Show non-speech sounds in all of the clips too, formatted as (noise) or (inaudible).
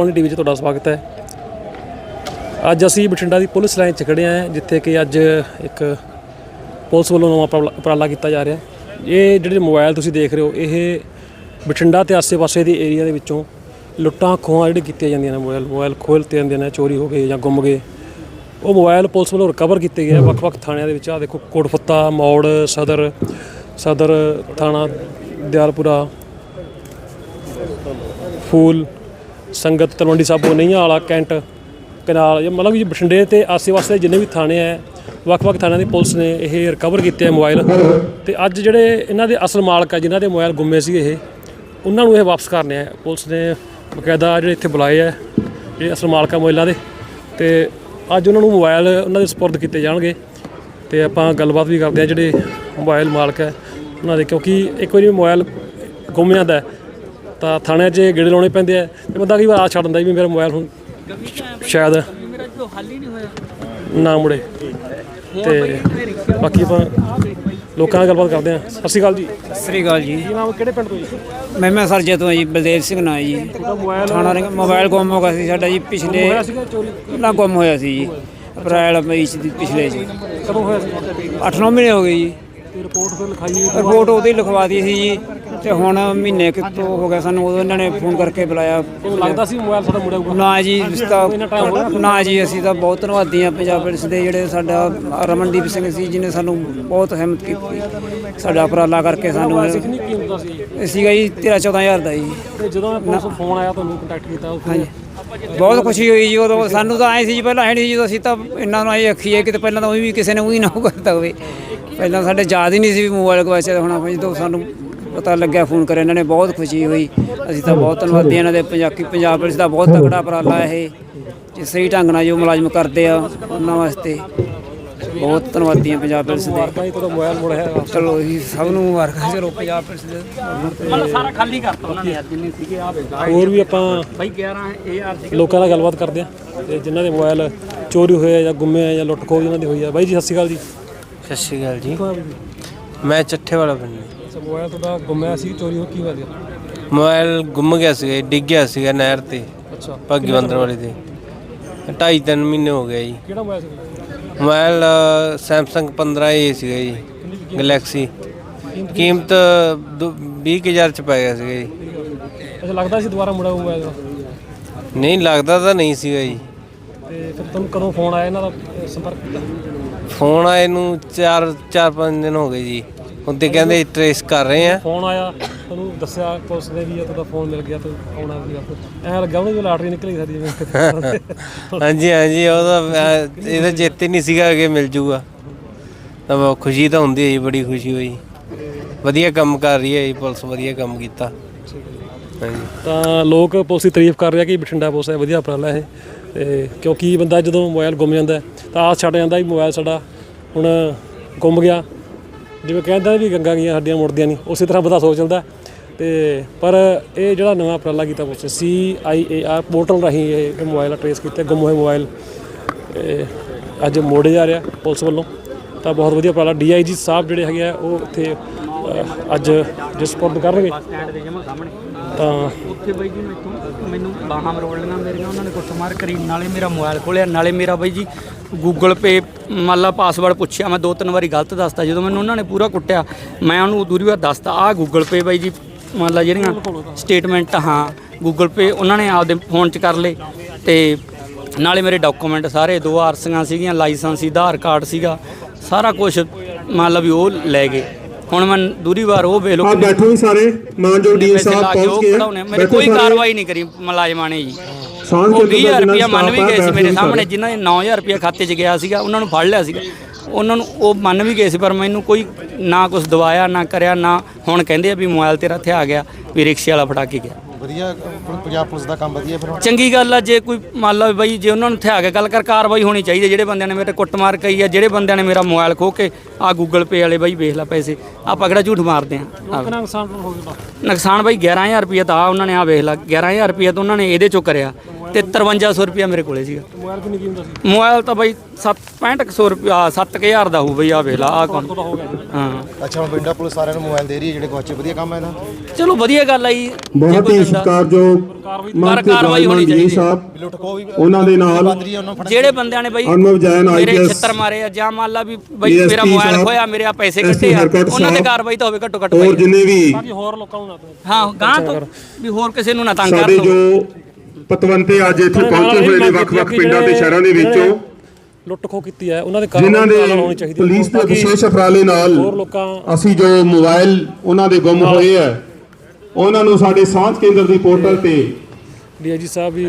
Punjabi TV 'ਚ ਤੁਹਾਡਾ ਸਵਾਗਤ ਹੈ। ਅੱਜ ਅਸੀਂ ਬਠਿੰਡਾ ਦੀ ਪੁਲਿਸ ਲਾਈਨ 'ਚ ਖੜੇ ਹਾਂ, ਜਿੱਥੇ ਕਿ ਅੱਜ ਇੱਕ ਪੁਲਿਸ ਵੱਲੋਂ ਨਵਾਂ ਉਪਰਾਲਾ- ਕੀਤਾ ਜਾ ਰਿਹਾ। ਇਹ ਜਿਹੜੇ ਮੋਬਾਈਲ ਤੁਸੀਂ ਦੇਖ ਰਹੇ ਹੋ, ਇਹ ਬਠਿੰਡਾ ਤੇ ਆਸੇ-ਪਾਸੇ ਦੀ ਏਰੀਆ ਦੇ ਵਿੱਚੋਂ ਲੁੱਟਾਂ, ਖੋਹਾਂ ਜਿਹੜੀ ਕੀਤੀਆਂ ਜਾਂਦੀਆਂ ਨੇ ਮੋਬਾਈਲ ਮੋਬਾਈਲ ਖੋਹ ਲਿੱਤੇ ਜਾਂਦੇ ਨੇ, ਚੋਰੀ ਹੋ ਗਏ ਜਾਂ ਗੁੰਮ ਗਏ। ਉਹ ਮੋਬਾਈਲ ਪੁਲਿਸ ਵੱਲੋਂ ਰਿਕਵਰ ਕੀਤੇ ਗਏ ਵੱਖ-ਵੱਖ ਥਾਣਿਆਂ ਦੇ ਵਿੱਚ। ਆ ਦੇਖੋ, ਕੋਟਫੱਤਾ, ਮੌੜ, ਸਦਰ ਸਦਰ ਥਾਣਾ, ਦਿਆਲਪੁਰਾ, ਫੂਲ ਸੰਗਤ ਤਲਵੰਡੀ ਸਾਬੋ ਨਈਆਂ ਵਾਲਾ ਕੈਂਟ, ਕਨਾਲ, ਜਾਂ ਮਤਲਬ ਕਿ ਬਠਿੰਡੇ ਤੇ ਆਸੇ-ਪਾਸੇ ਦੇ ਜਿੰਨੇ ਵੀ ਥਾਣੇ ਆ, ਵੱਖ-ਵੱਖ ਥਾਣਿਆਂ ਦੀ ਪੁਲਿਸ ਨੇ ਇਹ ਰਿਕਵਰ ਕੀਤੇ ਆ ਮੋਬਾਈਲ। ਤੇ ਅੱਜ ਜਿਹੜੇ ਇਹਨਾਂ ਦੇ ਅਸਲ ਮਾਲਕ ਆ, ਜਿਨ੍ਹਾਂ ਦੇ ਮੋਬਾਈਲ ਗੁੰਮੇ ਸੀ ਇਹ, ਉਹਨਾਂ ਨੂੰ ਇਹ ਵਾਪਸ ਕਰਨੇ ਆ। ਪੁਲਿਸ ਨੇ ਬਕਾਇਦਾ ਜਿਹੜੇ ਇੱਥੇ ਬੁਲਾਏ ਆ ਜਿਹੜੇ ਅਸਲ ਮਾਲਕ ਆ ਮੋਬਾਈਲਾਂ ਦੇ। ਤੇ ਅੱਜ ਉਹਨਾਂ ਨੂੰ ਮੋਬਾਈਲ, ਉਹਨਾਂ ਦੇ ਸਪੁਰਦ ਕੀਤੇ ਜਾਣਗੇ। ਤੇ ਆਪਾਂ ਗੱਲਬਾਤ ਵੀ ਕਰਦੇ ਆ ਜਿਹੜੇ ਮੋਬਾਈਲ ਮਾਲਕ ਹੈ ਉਹਨਾਂ ਦੇ। ਕਿਉਂਕਿ ਇੱਕ ਵਾਰੀ ਮੋਬਾਈਲ ਗੁੰਮ ਜਾਂਦਾ ਹੈ ਤਾਂ ਥਾਣਿਆਂ 'ਚ ਗੇੜੇ ਲਾਉਣੇ ਪੈਂਦੇ ਆ ਤੇ ਬੰਦਾ ਕਈ ਵਾਰ ਆ ਛੱਡ ਦਿੰਦਾ ਵੀ ਮੇਰਾ ਮੋਬਾਈਲ ਹੁਣ ਸ਼ਾਇਦ। ਮੇਰਾ ਜੋ ਹੱਲ ਹੀ ਨਹੀਂ ਹੋਇਆ ਨਾ ਮੁੜੇ। ਤੇ ਬਾਕੀ ਆਪਾਂ ਲੋਕਾਂ ਨਾਲ ਗੱਲਬਾਤ ਕਰਦੇ ਆ। ਸਤਿ ਸ਼੍ਰੀ ਅਕਾਲ ਜੀ। ਸਤਿ ਸ੍ਰੀ ਅਕਾਲ ਜੀ। ਕੀ ਨਾਮ ਕਿਹੜੇ ਪਿੰਡ ਤੋਂ ਜੀ? ਮੈਂ ਮੈਂ ਸਰਜੇ ਤੋਂ ਜੀ ਬਲਦੇਵ ਸਿੰਘ ਨਾਂ ਜੀ। ਥਾਣਾ ਰਿੰਗ ਮੋਬਾਈਲ ਗੁੰਮ ਹੋ ਗਿਆ ਸੀ ਸਾਡਾ ਜੀ ਪਿਛਲੇ ਨਾ ਗੁੰਮ ਹੋਇਆ ਸੀ ਜੀ। ਅਪ੍ਰੈਲ ਮਈ ਚ ਪਿਛਲੇ ਜੀ ਕਦੋਂ ਹੋਇਆ ਸੀ? 8-9 ਮਹੀਨੇ ਹੋ ਗਏ ਜੀ। ਰਿਪੋਰਟ ਫਿਰ ਲਿਖਾਈ ਰਿਪੋਰਟ ਉਹਦੀ ਲਿਖਵਾ ਸੀ ਜੀ। ਤੇ ਹੁਣ ਮਹੀਨੇ ਕਿਤੋਂ ਹੋ ਗਿਆ ਸਾਨੂੰ ਉਦੋਂ ਇਹਨਾਂ ਨੇ ਫੋਨ ਕਰਕੇ ਬੁਲਾਇਆ। ਲੱਗਦਾ ਸੀ ਮੋਬਾਈਲ ਸਾਡਾ ਮੁੜਿਆ ਹੋਊਗਾ? ਨਾ ਜੀ ਅਸੀਂ ਤਾਂ ਨਾ ਜੀ ਅਸੀਂ ਤਾਂ ਬਹੁਤ ਧੰਨਵਾਦੀ ਹਾਂ ਪੰਜਾਬ ਪੁਲਿਸ ਦੇ ਜਿਹੜੇ ਸਾਡਾ ਰਮਨਦੀਪ ਸਿੰਘ ਸੀ ਜਿਨੇ ਸਾਨੂੰ ਬਹੁਤ ਹਿੰਮਤ ਕੀਤੀ। ਸਾਡਾ ਉਪਰਾਲਾ ਕਰਕੇ ਸਾਨੂੰ ਇਹ ਸੀਗਾ ਜੀ 13-14000 ਦਾ ਜੀ। ਤੇ ਜਦੋਂ ਮੈਂ ਪੁਲਿਸ ਫੋਨ ਆਇਆ ਤੁਹਾਨੂੰ ਕੰਟੈਕਟ ਕੀਤਾ ਉਹ ਹਾਂਜੀ। ਬਹੁਤ ਖੁਸ਼ੀ ਹੋਈ ਜੀ ਉਦੋਂ। ਸਾਨੂੰ ਤਾਂ ਐ ਸੀ ਜੀ ਪਹਿਲਾਂ ਹੈ ਨਹੀਂ ਜੀ ਜਦੋਂ ਅਸੀਂ ਤਾਂ ਇਹਨਾਂ ਨੂੰ ਆਏ ਅੱਖੀਏ ਕਿਤੇ ਪਹਿਲਾਂ ਤਾਂ ਉਹੀ ਵੀ ਕਿਸੇ ਨੇ ਉਹੀ ਨਾ ਕਰਦਾ ਹੋਵੇ। ਪਹਿਲਾਂ ਸਾਡੇ ਯਾਦ ਹੀ ਨਹੀਂ ਸੀ ਵੀ ਮੋਬਾਈਲ ਗਵਾਚਿਆ ਹੁਣ ਆਪਾਂ ਜਦੋਂ ਸਾਨੂੰ ਪਤਾ ਲੱਗਿਆ ਫੋਨ ਕਰਿਆ ਇਹਨਾਂ ਨੇ ਬਹੁਤ ਖੁਸ਼ੀ ਹੋਈ। ਅਸੀਂ ਤਾਂ ਬਹੁਤ ਧੰਨਵਾਦੀ ਹਾਂ ਇਹਨਾਂ ਦੇ ਪੰਜਾਬੀ ਪੰਜਾਬ ਪੁਲਿਸ ਦਾ ਬਹੁਤ ਤਕੜਾ ਉਪਰਾਲਾ ਇਹ। ਜੇ ਸਹੀ ਢੰਗ ਨਾਲ ਜੋ ਮੁਲਾਜ਼ਮ ਕਰਦੇ ਆ ਉਹਨਾਂ ਵਾਸਤੇ ਬਹੁਤ ਧੰਨਵਾਦੀ ਹਾਂ ਪੰਜਾਬ ਪੁਲਿਸ ਦੇ। ਚਲੋ ਜੀ ਸਭ ਨੂੰ ਮੁਬਾਰਕਾਂ ਚਲੋ ਪੰਜਾਬ ਪੁਲਿਸ ਦੇ। ਮਤਲਬ ਸਾਰਾ ਖਾਲੀ ਕਰਤਾ ਉਹਨਾਂ ਨੇ। ਯਾਰ ਜਿੰਨੇ ਸੀਗੇ ਆ ਹੋਰ ਵੀ ਆਪਾਂ ਬਾਈ 11 ਇਹ ਯਾਰ ਸੀ ਲੋਕਾਂ ਨਾਲ ਗੱਲਬਾਤ ਕਰਦੇ ਆ ਤੇ ਜਿਨ੍ਹਾਂ ਦੇ ਮੋਬਾਈਲ ਚੋਰੀ ਹੋਏ ਆ ਜਾਂ ਗੁੰਮੇ ਆ ਜਾਂ ਲੁੱਟ ਖੋਹ ਜਿਨ੍ਹਾਂ ਦੀ ਹੋਈ ਆ। ਬਾਈ ਜੀ ਸਤਿ ਸ਼੍ਰੀ ਅਕਾਲ ਜੀ। ਸਤਿ ਸ਼੍ਰੀ ਅਕਾਲ ਜੀ। ਮੈਂ ਚੱਠੇ ਵਾਲਾ ਪਿੰਡ। ਅੱਛਾ ਮੋਬਾਈਲ ਤੁਹਾਡਾ ਗੁੰਮਿਆ ਸੀ ਚੋਰੀ ਹੋ ਕੀ ਹੋਇਆ ਮੋਬਾਈਲ ਗੁੰਮ ਗਿਆ ਜੀ, ਡਿੱਗ ਗਿਆ ਸੀਗਾ ਨਹਿਰ ਤੇ ਅੱਛਾ। ਭਾਗੀ ਬੰਦਰ ਵਾਲੇ ਤੇ। ਢਾਈ ਤਿੰਨ ਮਹੀਨੇ ਹੋ ਗਏ ਜੀ। ਕਿਹੜਾ ਮੋਬਾਈਲ ਸੀ ਮੋਬਾਈਲ ਸੈਮਸੰਗ 15A ਸੀਗਾ ਜੀ ਗੈਲੈਕਸੀ ਕੀਮਤ? 20000 ਚ ਪੈ ਗਿਆ ਸੀਗਾ ਜੀ। ਅੱਛਾ ਲੱਗਦਾ ਸੀ ਦੁਬਾਰਾ ਮੁੜਿਆ ਮੋਬਾਈਲ ਦਾ? ਨਹੀਂ ਲੱਗਦਾ ਤਾਂ ਨਹੀਂ ਸੀਗਾ ਜੀ। ਤੇ ਫਿਰ ਤੁਹਾਨੂੰ ਕਦੋਂ ਫੋਨ ਆਇਆ ਇਹਨਾਂ ਦਾ ਸੰਪਰਕ? ਕੀਤਾ ਫੋਨ ਆਏ ਨੂੰ 4 4-5 ਦਿਨ ਹੋ ਗਏ ਜੀ। ਹੁਣ ਤੇ ਕਹਿੰਦੇ ਟ੍ਰੇਸ ਕਰ ਰਹੇ ਆ। ਫੋਨ ਆਇਆ ਤੁਹਾਨੂੰ ਦੱਸਿਆ ਪੁਲਿਸ ਨੇ ਵੀ ਆ ਤੁਹਾਡਾ ਫੋਨ ਮਿਲ ਗਿਆ ਤੇ ਆਉਣਾ ਵੀ ਐ ਲੱਗਾ ਉਹਨੇ ਲਾਟਰੀ ਨਿਕਲੀ ਸਾਡੀ ਜਿਵੇਂ। (laughs) ਹਾਂਜੀ ਹਾਂਜੀ ਉਹਦਾ ਇਹਦਾ ਚੇਤੇ ਨਹੀਂ ਸੀਗਾ ਕਿ ਮਿਲ ਜੂਗਾ। ਤਾਂ ਖੁਸ਼ੀ ਤਾਂ ਹੁੰਦੀ ਹੈ ਜੀ ਬੜੀ ਖੁਸ਼ੀ ਹੋਈ। ਵਧੀਆ ਕੰਮ ਕਰ ਰਹੀ ਹੈ ਜੀ ਪੁਲਿਸ ਵਧੀਆ ਕੰਮ ਕੀਤਾ। ਤਾਂ ਲੋਕ ਪੁਲਿਸ ਦੀ ਤਾਰੀਫ ਕਰ ਰਿਹਾ ਕਿ ਬਠਿੰਡਾ ਪੁਲਿਸ ਹੈ ਵਧੀਆ ਉਪਰਾਲਾ ਇਹ। ਤੇ ਕਿਉਂਕਿ ਬੰਦਾ ਜਦੋਂ ਮੋਬਾਈਲ ਗੁੰਮ ਜਾਂਦਾ ਹੈ, ਤਾਂ ਆਸ ਛੱਡ ਜਾਂਦਾ ਵੀ ਮੋਬਾਈਲ ਸਾਡਾ ਹੁਣ ਗੁੰਮ ਗਿਆ। ਜਿਵੇਂ ਕਹਿੰਦਾ ਵੀ ਗੰਗਾ ਗਈਆਂ ਸਾਡੀਆਂ ਮੁੜਦੀਆਂ ਨਹੀਂ ਉਸੇ ਤਰ੍ਹਾਂ ਬੰਦਾ ਸੋਚ ਲੈਂਦਾ ਤੇ ਪਰ ਇਹ ਜਿਹੜਾ ਨਵਾਂ ਉਪਰਾਲਾ ਕੀਤਾ police C I A R portal ਰਾਹੀਂ ਇਹ ਮੋਬਾਈਲ ਟ੍ਰੇਸ ਕੀਤੇ ਗੁੰਮ ਹੋਏ ਮੋਬਾਈਲ ਇਹ ਅੱਜ ਮੋੜੇ ਜਾ ਰਿਹਾ ਪੁਲਿਸ ਵੱਲੋਂ। ਤਾਂ ਬਹੁਤ ਵਧੀਆ ਉਪਰਾਲਾ ਡੀਆਈਜੀ ਸਾਹਿਬ ਜਿਹੜੇ ਹੈਗੇ ਆ ਉਹ ਇੱਥੇ ਅੱਜ ਡਿਸਪੋਰਟ ਕਰਨਗੇ। ਸਟੈਂਡ ਦੇ ਜਮਾ ਸਾਹਮਣੇ। ਤਾਂ ਉੱਥੇ ਬਾਈ ਜੀ ਮੈਨੂੰ ਬਾਹਾਂ ਮਰੋੜ ਲੀਆਂ ਮੇਰੀਆਂ ਉਹਨਾਂ ਨੇ ਕੁੱਟਮਾਰ ਕਰੀ ਨਾਲੇ ਮੇਰਾ ਮੋਬਾਈਲ ਖੋਲਿਆ ਨਾਲੇ ਮੇਰਾ ਬਾਈ ਜੀ ਗੂਗਲ ਪੇ ਮੰਨ ਲਾ ਪਾਸਵਰਡ ਪੁੱਛਿਆ ਮੈਂ ਦੋ ਤਿੰਨ ਵਾਰੀ ਗਲਤ ਦੱਸਤਾ। ਜਦੋਂ ਮੈਨੂੰ ਉਹਨਾਂ ਨੇ ਪੂਰਾ ਕੁੱਟਿਆ ਮੈਂ ਉਹਨੂੰ ਦੂਰੀ ਵਾਰ ਦੱਸਤਾ ਆਹ ਗੂਗਲ ਪੇ ਬਾਈ ਜੀ ਮੰਨ ਲਾ ਜਿਹੜੀਆਂ ਸਟੇਟਮੈਂਟ ਹਾਂ ਗੂਗਲ ਪੇ ਉਹਨਾਂ ਨੇ ਆਪਦੇ ਫੋਨ 'ਚ ਕਰ ਲਏ ਤੇ ਨਾਲੇ ਮੇਰੇ ਡਾਕੂਮੈਂਟ ਸਾਰੇ ਦੋ ਆਰਸੀਆਂ ਸੀਗੀਆਂ ਲਾਇਸੈਂਸ ਸੀ ਆਧਾਰ ਕਾਰਡ ਸੀਗਾ ਸਾਰਾ ਕੁਝ ਮੰਨ ਲਾ ਵੀ ਉਹ ਲੈ ਗਏ। ਹੁਣ ਮੈਂ ਦੂਰੀ ਵਾਰ ਉਹ ਆਪ ਕਿੰਨੇ- ਬੈਠੋ ਸਾਰੇ ਮਾਨਜੋ ਡੀਨ ਪੈਸੇ ਸਾਹਿਬ ਪਹੁੰਚ ਗਏ ਮੇਰੇ ਕੋਈ। ਕਾਰਵਾਈ ਨਹੀਂ ਕਰੀ ਮੁਲਾਜ਼ਮਾਂ ਨੇ ਜੀ। ਸਾਂਝ ਕੇ 20000 ਬੰਦਾ ਰੁਪਇਆ ਮੰਨ ਵੀ ਗਏ ਸੀ ਮੇਰੇ ਸਾਹਮਣੇ ਜਿਨ੍ਹਾਂ ਨੇ 9000 ਰੁਪਇਆ ਖਾਤੇ 'ਚ ਗਿਆ ਸੀਗਾ ਉਹਨਾਂ ਨੂੰ ਫੜ ਲਿਆ ਸੀਗਾ। ਉਹਨਾਂ ਨੂੰ ਉਹ ਮੰਨ ਵੀ ਗਏ ਸੀ ਪਰ ਮੈਨੂੰ ਕੋਈ ਨਾ ਕੁਝ ਦਵਾਇਆ ਨਾ ਕਰਿਆ ਨਾ ਹੁਣ ਕਹਿੰਦੇ ਆ ਵੀ ਮੋਬਾਈਲ ਤੇਰਾ ਇੱਥੇ ਆ ਗਿਆ ਵੀ ਰਿਕਸ਼ੇ ਵਾਲਾ ਫੜਾ ਕੇ ਗਿਆ। ਵਧੀਆ ਪੰਜਾਬ ਪੁਲਿਸ ਦਾ ਕੰਮ ਵਧੀਆ ਫਿਰ ਚੰਗੀ ਗੱਲ ਆ ਜੇ ਕੋਈ ਮੰਨ ਲਾ ਵੀ ਬਈ ਜੇ ਉਹਨਾਂ ਨੂੰ ਇੱਥੇ ਆ ਕੇ ਗੱਲ ਕਰ ਕਾਰਵਾਈ ਹੋਣੀ ਚਾਹੀਦੀ। ਜਿਹੜੇ ਬੰਦਿਆਂ ਨੇ ਮੇਰੇ ਕੁੱਟਮਾਰ ਕਰੀ ਆ ਜਿਹੜੇ ਬੰਦਿਆਂ ਨੇ ਮੇਰਾ ਮੋਬਾਈਲ ਖੋ ਕੇ ਆ ਗੂਗਲ ਪੇ ਵਾਲੇ ਬਈ ਵੇਖ ਲੈ ਪੈਸੇ ਆਪਾਂ ਕਿਹੜਾ ਝੂਠ ਮਾਰਦੇ ਆ? ਨੁਕਸਾਨ ਹੋ ਗਿਆ ਨੁਕਸਾਨ ਬਾਈ 11000 ਰੁਪਏ ਤਾਂ ਉਹਨਾਂ ਨੇ ਆ ਵੇਖ ਲਾ 11000 ਰੁਪਏ ਤਾਂ ਉਹਨਾਂ ਨੇ ਇਹਦੇ ਚੋਂ ਕਰਿਆ। ਤੇ 5300 ਰੁਪਇਆ ਮੇਰੇ ਕੋਲੇ ਸੀਗਾ। ਮੋਬਾਈਲ ਕਿੰਨੀ ਕੀਮਤ ਸੀ? ਮੋਬਾਈਲ ਤਾਂ ਬਾਈ 7 6500 ਰੁਪਇਆ 7000 ਦਾ ਹੋਊ ਬਈ ਆ ਵੇਖ ਲਾ ਆ ਕੰਮ। ਹੋ ਗਿਆ ਜੀ। ਹਾਂ। ਅੱਛਾ ਹੁਣ ਪਿੰਡਾਂ ਪੁਲਿਸ ਸਾਰਿਆਂ ਨੂੰ ਮੋਬਾਈਲ ਦੇ ਰਹੀ ਹੈ ਜਿਹੜੇ ਗਵਾਚੇ ਵਧੀਆ ਕੰਮ ਹੈ ਇਹਦਾ ਚਲੋ ਵਧੀਆ ਗੱਲ ਆਈ ਬਹੁਤ ਹੀ ਸਤਿਕਾਰਯੋਗ ਪਰ ਕਾਰਵਾਈ ਹੋਣੀ ਚਾਹੀਦੀ ਹੈ। ਸਾਹਿਬ ਵੀ ਉਹਨਾਂ ਦੇ ਨਾਲ ਉਹਨਾਂ ਜਿਹੜੇ ਬੰਦਿਆਂ ਨੇ ਬਈ ਅਨੁਭਵ ਜੈਨ ਮੇਰੇ ਛਿੱਤਰ ਮਾਰੇ ਆ ਜਾਂ ਮੰਨ ਲਾ ਵੀ ਬਈ ਮੇਰਾ ਮੋਬਾਈਲ ਖੋਇਆ ਮੇਰੇ ਆ ਪੈਸੇ ਕੱਟੇ ਆ ਉਹਨਾਂ ਤੇ ਕਾਰਵਾਈ ਤਾਂ ਹੋਵੇ ਘੱਟੋ ਘੱਟ ਹੋਰ ਜਿੰਨੇ ਵੀ ਹੋਰ ਲੋਕਾਂ ਨੂੰ ਨਾ ਹਾਂ ਗਾਂ ਤੋਂ ਵੀ ਹੋਰ ਕਿਸੇ ਨੂੰ ਨਾ ਤੰਗ ਕਰ ਸਾਡੇ ਦੋ ਜੋ ਪਤਵੰਤੇ ਅੱਜ ਇੱਥੇ ਪਹੁੰਚੇ ਹੋਏ ਨੇ ਵੱਖ-ਵੱਖ ਪਿੰਡਾਂ ਤੇ ਸ਼ਹਿਰਾਂ ਦੇ ਵਿੱਚੋਂ। ਲੁੱਟ ਖੋ ਕੀਤੀ ਹੈ ਉਹਨਾਂ ਦੇ ਜਿਨ੍ਹਾਂ ਦੇ ਹੋਣੀ ਚਾਹੀਦੀ ਹੈ। ਪੁਲਿਸ ਦੇ ਕਿ ਵਿਸ਼ੇਸ਼ ਉਪਰਾਲੇ ਨਾਲ ਅਸੀਂ ਜੋ ਮੋਬਾਈਲ ਉਹਨਾਂ ਦੇ ਗੁੰਮ ਹੋਏ ਆ ਉਹਨਾਂ ਨੂੰ ਸਾਡੇ ਸਾਂਝ ਕੇਂਦਰ ਦੀ ਪੋਰਟਲ ਤੇ ਡੀਆਈਜੀ ਸਾਹਿਬ ਵੀ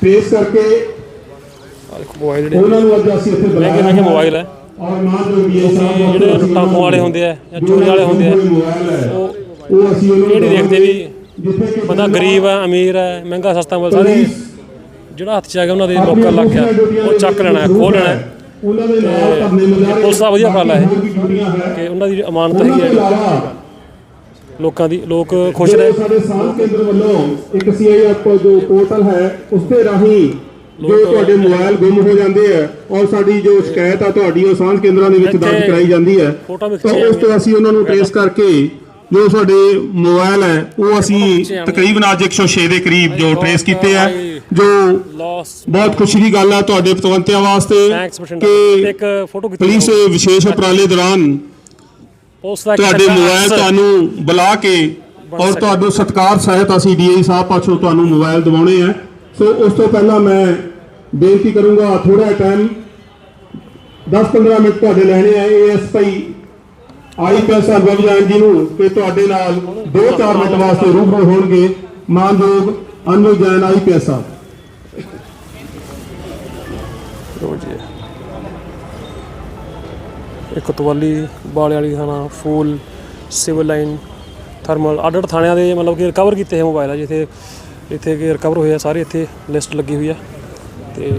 ਟ੍ਰੇਸ ਕਰਕੇ ਮੋਬਾਈਲ ਜਿਹੜੇ ਉਹਨਾਂ ਨੂੰ ਅੱਜ ਅਸੀਂ ਇੱਥੇ ਬੁਲਾਇਆ ਹੈ। ਮੋਬਾਈਲ ਹੈ। ਔਰ ਮਾਂ ਜੋ ਵੀ ਇਹ ਸਾਹਿਬ ਜਿਹੜੇ ਲੁੱਟਾਂ ਵਾਲੇ ਹੁੰਦੇ ਆ ਜਾਂ ਚੋਰੀ ਵਾਲੇ ਹੁੰਦੇ ਆ ਉਹ ਅਸੀਂ ਉਹਨਾਂ ਇਹ ਨਹੀਂ ਦੇਖਦੇ ਵੀ ਕਿ ਬੰਦਾ ਗਰੀਬ ਹੈ ਅਮੀਰ ਹੈ ਮਹਿੰਗਾ ਸਸਤਾ ਮਿਲ ਸਾਰੇ ਜਿਹੜਾ ਹੱਥ 'ਚ ਆ ਗਿਆ ਉਹਨਾਂ ਦੇ ਲੋਕਾਂ ਲੱਗ ਗਿਆ ਉਹ ਚੱਕ ਲੈਣਾ ਹੈ ਖੋਹ ਲੈਣਾ ਹੈ। ਉਹਨਾਂ ਦੇ ਨਾਲ ਧਰਨੇ ਮੁਜ਼ਾਹਰੇ ਪੁਲਿਸ ਦਾ ਵਧੀਆ ਉਪਰਾਲਾ ਹੈ। ਕਿ ਉਹਨਾਂ ਦੀ ਅਮਾਨਤ ਹੈਗੀ ਤੋਂ ਹੈ ਲੋਕਾਂ ਦੀ ਲੋਕ ਖੁਸ਼ ਰਹੇ ਸਾਡੇ ਸਾਂਝ ਕੇਂਦਰ ਵੱਲੋਂ ਇੱਕ ਸੀਆਈਐਫ ਜੋ ਪੋਰਟਲ ਹੈ ਉਸ ਦੇ ਰਾਹੀਂ ਜੋ ਤੁਹਾਡੇ ਮੋਬਾਈਲ ਗੁੰਮ ਹੋ ਜਾਂਦੇ ਆ ਔਰ ਸਾਡੀ ਜੋ ਸ਼ਿਕਾਇਤ ਆ ਤੁਹਾਡੀ ਉਹ ਸਾਂਝ ਕੇਂਦਰਾਂ ਦੇ ਵਿੱਚ ਦਰਜ ਕਰਾਈ ਜਾਂਦੀ ਹੈ। ਤਾਂ ਉਸ ਤੋਂ ਅਸੀਂ ਉਹਨਾਂ ਨੂੰ ਟ੍ਰੇਸ ਕਰਕੇ ਜੋ ਸਾਡੇ ਮੋਬਾਈਲ ਹੈ ਉਹ ਅਸੀਂ ਤਕਰੀਬਨ ਅੱਜ 106 ਦੇ ਕਰੀਬ ਜੋ ਟ੍ਰੇਸ ਕੀਤੇ ਆ ਜੋ ਬਹੁਤ ਖੁਸ਼ੀ ਦੀ ਗੱਲ ਹੈ ਤੁਹਾਡੇ ਪਤਵੰਤਿਆਂ ਵਾਸਤੇ ਕਿ ਇੱਕ ਫੋਟੋ ਖਿੱਚੀ ਪੁਲਿਸ ਵਿਸ਼ੇਸ਼ ਉਪਰਾਲੇ ਦੌਰਾਨ ਤੁਹਾਡੇ ਮੋਬਾਈਲ ਤੁਹਾਨੂੰ ਬੁਲਾ ਕੇ ਔਰ। ਤੁਹਾਨੂੰ ਸਤਿਕਾਰ ਸਹਿਤ ਅਸੀਂ ਡੀਆਈ ਸਾਹਿਬ ਪਾਸੋਂ ਤੁਹਾਨੂੰ ਮੋਬਾਈਲ ਦਿਵਾਉਣੇ ਆ। ਸੋ ਉਸ ਤੋਂ ਪਹਿਲਾਂ ਮੈਂ ਬੇਨਤੀ ਕਰੂੰਗਾ ਥੋੜਾ ਟਾਈਮ 10-15 ਮਿੰਟ ਤੁਹਾਡੇ ਲੈਣੇ ਆ ਏਐਸਪੀ ਆਈਪੀਐਸ ਅਰਬਬ ਜੀ ਨੂੰ ਕਿ ਤੁਹਾਡੇ ਨਾਲ 2-4 ਮਿੰਟ ਵਾਸਤੇ ਰੂਬਰੂ ਹੋਣਗੇ ਮਾਨਯੋਗ ਅਨੁਜ ਜੈਨ ਆਈਪੀਐਸ ਸਾਹਿਬ। ਇੱਕ ਕੋਤਵਾਲੀ ਬਾਲੇ ਵਾਲੀ ਥਾਣਾ, ਫੂਲ, ਸਿਵਲ ਲਾਈਨ, ਥਰਮਲ ਆਡਰ ਥਾਣਿਆਂ ਦੇ ਮਤਲਬ ਕਿ ਰਿਕਵਰ ਕੀਤੇ ਹੈ ਮੋਬਾਈਲ ਆ, ਜਿੱਥੇ ਇੱਥੇ ਕਿ ਰਿਕਵਰ ਹੋਏ ਆ ਸਾਰੇ ਇੱਥੇ ਲਿਸਟ ਲੱਗੀ ਹੋਈ ਆ। ਤੇ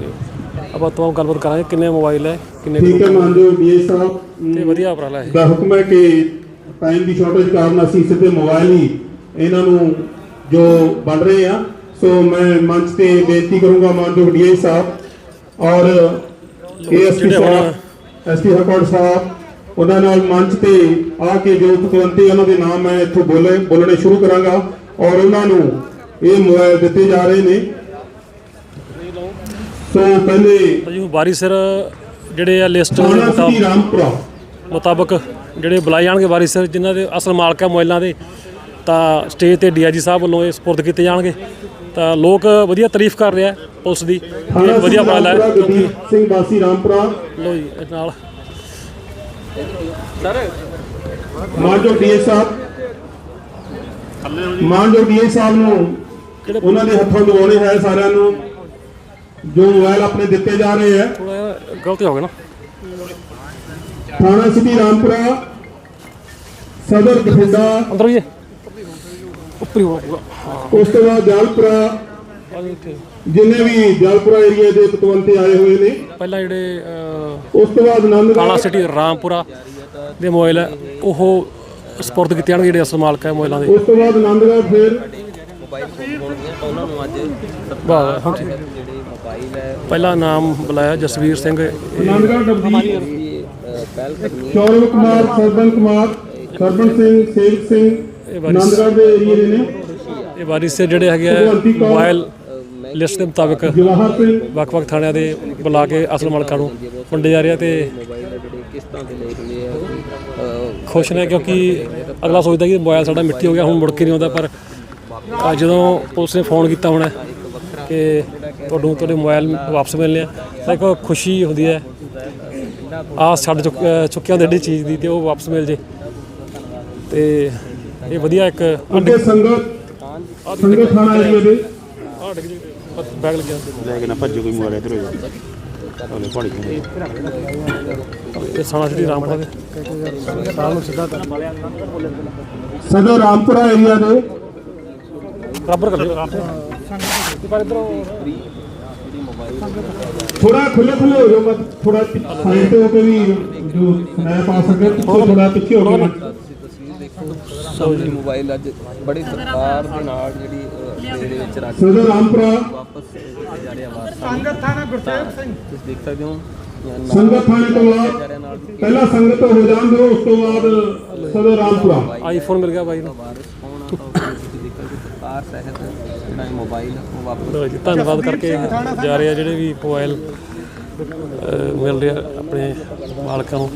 ਆਪਾਂ ਤੋਂ ਗੱਲਬਾਤ ਕਰਾਂਗੇ ਕਿੰਨੇ ਮੋਬਾਈਲ ਹੈ ਕਿੰਨੇ ਠੀਕ ਹੈ ਮਾਨਯੋਗ ਡੀਆਈ ਸਾਹਿਬ। ਤੇ ਵਧੀਆ ਉਪਰਾਲਾ ਹੈ ਦਾ ਹੁਕਮ ਹੈ ਕਿ ਟਾਈਮ ਦੀ ਸ਼ਾਰਟੇਜ ਕਾਰਨ ਅਸੀਂ ਸਿੱਧੇ ਮੋਬਾਈਲ ਹੀ ਇਹਨਾਂ ਨੂੰ ਜੋ ਬਣ ਰਹੇ ਆ ਸੋ ਮੈਂ ਮੰਚ ਤੇ ਬੇਨਤੀ ਕਰੂੰਗਾ ਮਾਨਯੋਗ ਡੀਆਈ ਸਾਹਿਬ ਔਰ ਏਐਸਪੀ ਸਾਹਿਬ ਐਸਪੀ ਹਰਕੋਟ ਸਾਹਿਬ ਉਹਨਾਂ ਨਾਲ ਮੰਚ ਤੇ ਆ ਕੇ ਜੋ ਪਤਵੰਤੇ ਉਹਨਾਂ ਦੇ ਨਾਮ ਮੈਂ ਇੱਥੋਂ ਬੋਲੇ ਬੋਲਣੇ ਸ਼ੁਰੂ ਕਰਾਂਗਾ ਔਰ ਉਹਨਾਂ ਨੂੰ ਇਹ ਮੋਬਾਈਲ ਦਿੱਤੇ ਜਾ ਰਹੇ ਨੇ। ਸੋ ਪਹਿਲੇ ਜੀ ਬਾਰੀ ਸਿਰ ਜਿਹੜੇ ਆ ਲਿਸਟ ਥਾਣਾ ਸਿਟੀ ਰਾਮਪੁਰਾ। ਮੁਤਾਬਕ ਜਿਹੜੇ ਬੁਲਾਏ ਜਾਣਗੇ ਵਾਰੀ ਸਿਰ ਜਿਨ੍ਹਾਂ ਦੇ ਅਸਲ ਮਾਲਕ ਆ ਮੋਬਾਈਲਾਂ ਦੇ ਤਾਂ ਸਟੇਜ ਤੇ ਡੀਆਈਜੀ ਸਾਹਿਬ ਵੱਲੋਂ ਇਹ ਸਪੁਰਦ ਕੀਤੇ ਜਾਣਗੇ। ਤਾਂ ਲੋਕ ਵਧੀਆ ਤਾਰੀਫ ਕਰ ਰਿਹਾ ਪੁਲਿਸ ਦੀ ਇਹ ਵਧੀਆ ਉਪਰਾਲਾ ਹੈ ਸਿੰਘ ਬਾਸੀ ਰਾਮਪੁਰਾ। ਲੋ ਜੀ ਨਾਲ। ਮਾਨਜੋ ਡੀਏ ਸਾਹਿਬ। ਮਾਨਜੋ ਡੀਏ ਸਾਹਿਬ ਨੂੰ ਉਹਨਾਂ ਦੇ ਹੱਥੋਂ ਦਵਾਉਣੇ ਹੈ ਸਾਰਿਆਂ ਨੂੰ। ਜੋ ਮੋਬਾਈਲ ਆਪਣੇ ਦਿੱਤੇ ਜਾ ਰਹੇ ਹੈ। ਗਲਤੀ ਹੋ ਗਈ ਨਾ। ਥਾਣਾ ਸਿਟੀ ਰਾਮਪੁਰਾ ਸਦਰ ਬਠਿੰਡਾ ਅੰਦਰ ਹੀ ਉੱਪਰ ਹੀ ਉਸ ਤੋਂ ਬਾਅਦ ਜਲਪੁਰਾ ਜੀ ਜਿੰਨੇ ਵੀ ਜਲਪੁਰਾ ਏਰੀਆ ਦੇ ਪਤਵੰਤੇ ਆਏ ਹੋਏ ਨੇ ਪਹਿਲਾਂ ਜਿਹੜੇ ਅਹ, ਉਸ ਤੋਂ ਬਾਅਦ ਕਾਲਾ ਆਨੰਦਗੜ੍ਹ ਸਿਟੀ ਰਾਮਪੁਰਾ ਦੇ ਮੋਬਾਈਲ ਹੈ ਉਹ ਸਪੁਰਦ ਕੀਤੇ ਜਾਣਗੇ ਜਿਹੜੇ ਅਸਲ ਮਾਲਕ ਹੈ ਮੋਬਾਈਲਾਂ ਦੇ। ਉਸ ਤੋਂ ਬਾਅਦ ਆਨੰਦਗੜ੍ਹ ਫਿਰ ਵਾਹ ਹੁਣ ਠੀਕ ਹੈ। ਪਹਿਲਾ ਨਾਮ ਬੁਲਾਇਆ ਜਸਵੀਰ ਸਿੰਘ। ਇਹ ਆਨੰਦਗੜ੍ਹ ਨਵਦੀਪ ਚੌਰਵ ਕੁਮਾਰ ਸਰਬਨ ਕੁਮਾਰ ਸਰਬਨ ਸਿੰਘ ਸੇਵਕ ਸਿੰਘ ਇਹ ਵਾਰੀ ਆਨੰਦਗੜ੍ਹ ਦੇ ਏਰੀਏ ਦੇ ਨੇ। ਇਹ ਵਾਰਿਸ ਸੇ ਜਿਹੜੇ ਹੈਗੇ। ਮੋਬਾਈਲ ਲਿਸਟ ਦੇ ਮੁਤਾਬਕ ਵੱਖ-ਵੱਖ ਥਾਣਿਆਂ ਦੇ ਬੁਲਾ ਕੇ ਅਸਲ ਮਾਲਕਾਂ ਨੂੰ ਵੰਡੇ ਜਾ ਰਹੇ ਤੇ ਖੁਸ਼ ਨੇ ਕਿਉਂਕਿ ਅਗਲਾ ਸੋਚਦਾ ਕਿ ਮੋਬਾਈਲ ਸਾਡਾ ਮਿੱਟੀ ਹੋ ਗਿਆ ਹੁਣ ਮੁੜ ਕੇ ਨਹੀਂ ਆਉਂਦਾ ਪਰ ਜਦੋਂ ਪੁਲਿਸ ਨੇ ਫੋਨ ਕੀਤਾ ਹੋਣਾ ਕਿ ਤੁਹਾਨੂੰ ਤੁਹਾਡੇ ਮੋਬਾਈਲ ਵਾਪਸ ਮਿਲਨੇ ਆ। ਤਾਂ ਇੱਕ ਖੁਸ਼ੀ ਹੁੰਦੀ ਹੈ। ਆ ਛੱਡ ਚੁੱਕਿਆ ਹੁੰਦੇ ਜਿਹੜੀ ਚੀਜ਼ ਦੀ ਤੇ ਉਹ ਵਾਪਸ ਮਿਲ ਜੇ। ਤੇ ਇਹ ਵਧੀਆ ਇੱਕ ਅੱਗੇ ਸੰਗਤ ਸੰਗਤ ਥਾਣਾ ਏਰੀਏ ਦੇ ਆ ਡਿੱਗ ਜੀ ਬੈਗ ਲੱਗਿਆ। ਲੈ ਕੇ ਨਾ ਭੱਜੋ ਕੋਈ ਮੋਬਾਈਲ ਇਧਰ ਹੋ ਜਾ। ਉਹਨੇ ਪੜੀ ਇਹ ਸਾਣਾ ਜਿਹੜੀ ਰਾਮਪੁਰਾ ਦੇ। ਸਦਰ ਰਾਮਪੁਰਾ ਏਰੀਆ ਦੇ। ਬਰਾਬਰ ਕਰ ਲਿਓ। ਪਰ ਇਧਰੋਂ ਥੋੜਾ ਖੁੱਲੇ ਖੁੱਲੇ ਹੋ ਜਾਓ ਮਤ ਥੋੜਾ ਸਾਈਡ ਤੇ ਹੋ ਕੇ ਵੀ ਜੋ ਸਨੈਪ ਆ ਸਕੇ ਪਿੱਛੇ ਥੋੜਾ ਪਿੱਛੇ ਹੋ ਕੇ ਸਾਡੀ ਮੋਬਾਈਲ ਅੱਜ ਬੜੀ ਸਰਕਾਰ ਦੇ ਨਾਲ ਜਿਹੜੀ ਦੇ ਵਿੱਚ ਰੱਖ ਸਦਰ ਰਾਮਪੁਰਾ ਵਾਪਸ ਸੰਗਤ ਥਾਣਾ ਗੁਰਸੇਵਕ ਸਿੰਘ। ਤੁਸੀਂ ਦੇਖ ਸਕਦੇ ਹੋ ਸੰਗਤ ਥਾਣੇ ਤੋਂ ਬਾਅਦ ਪਹਿਲਾਂ ਸੰਗਤ ਹੋ ਜਾਣ ਦਿਓ ਉਸ ਤੋਂ ਬਾਅਦ ਸਦਰ ਰਾਮਪੁਰਾ। ਆਈਫੋਨ ਮਿਲ ਗਿਆ ਬਾਈ ਨੂੰ। ਸਰਕਾਰ ਸਹਿਤ ਜਿਹੜਾ ਮੋਬਾਈਲ ਉਹ ਵਾਪਸ ਲਓ ਜੀ ਧੰਨਵਾਦ ਕਰਕੇ ਜਾ ਰਹੇ ਆ ਜਿਹੜੇ ਵੀ ਮੋਬਾਈਲ ਅਹ, ਮਿਲ ਰਿਹਾ ਆਪਣੇ ਮਾਲਕਾਂ ਨੂੰ।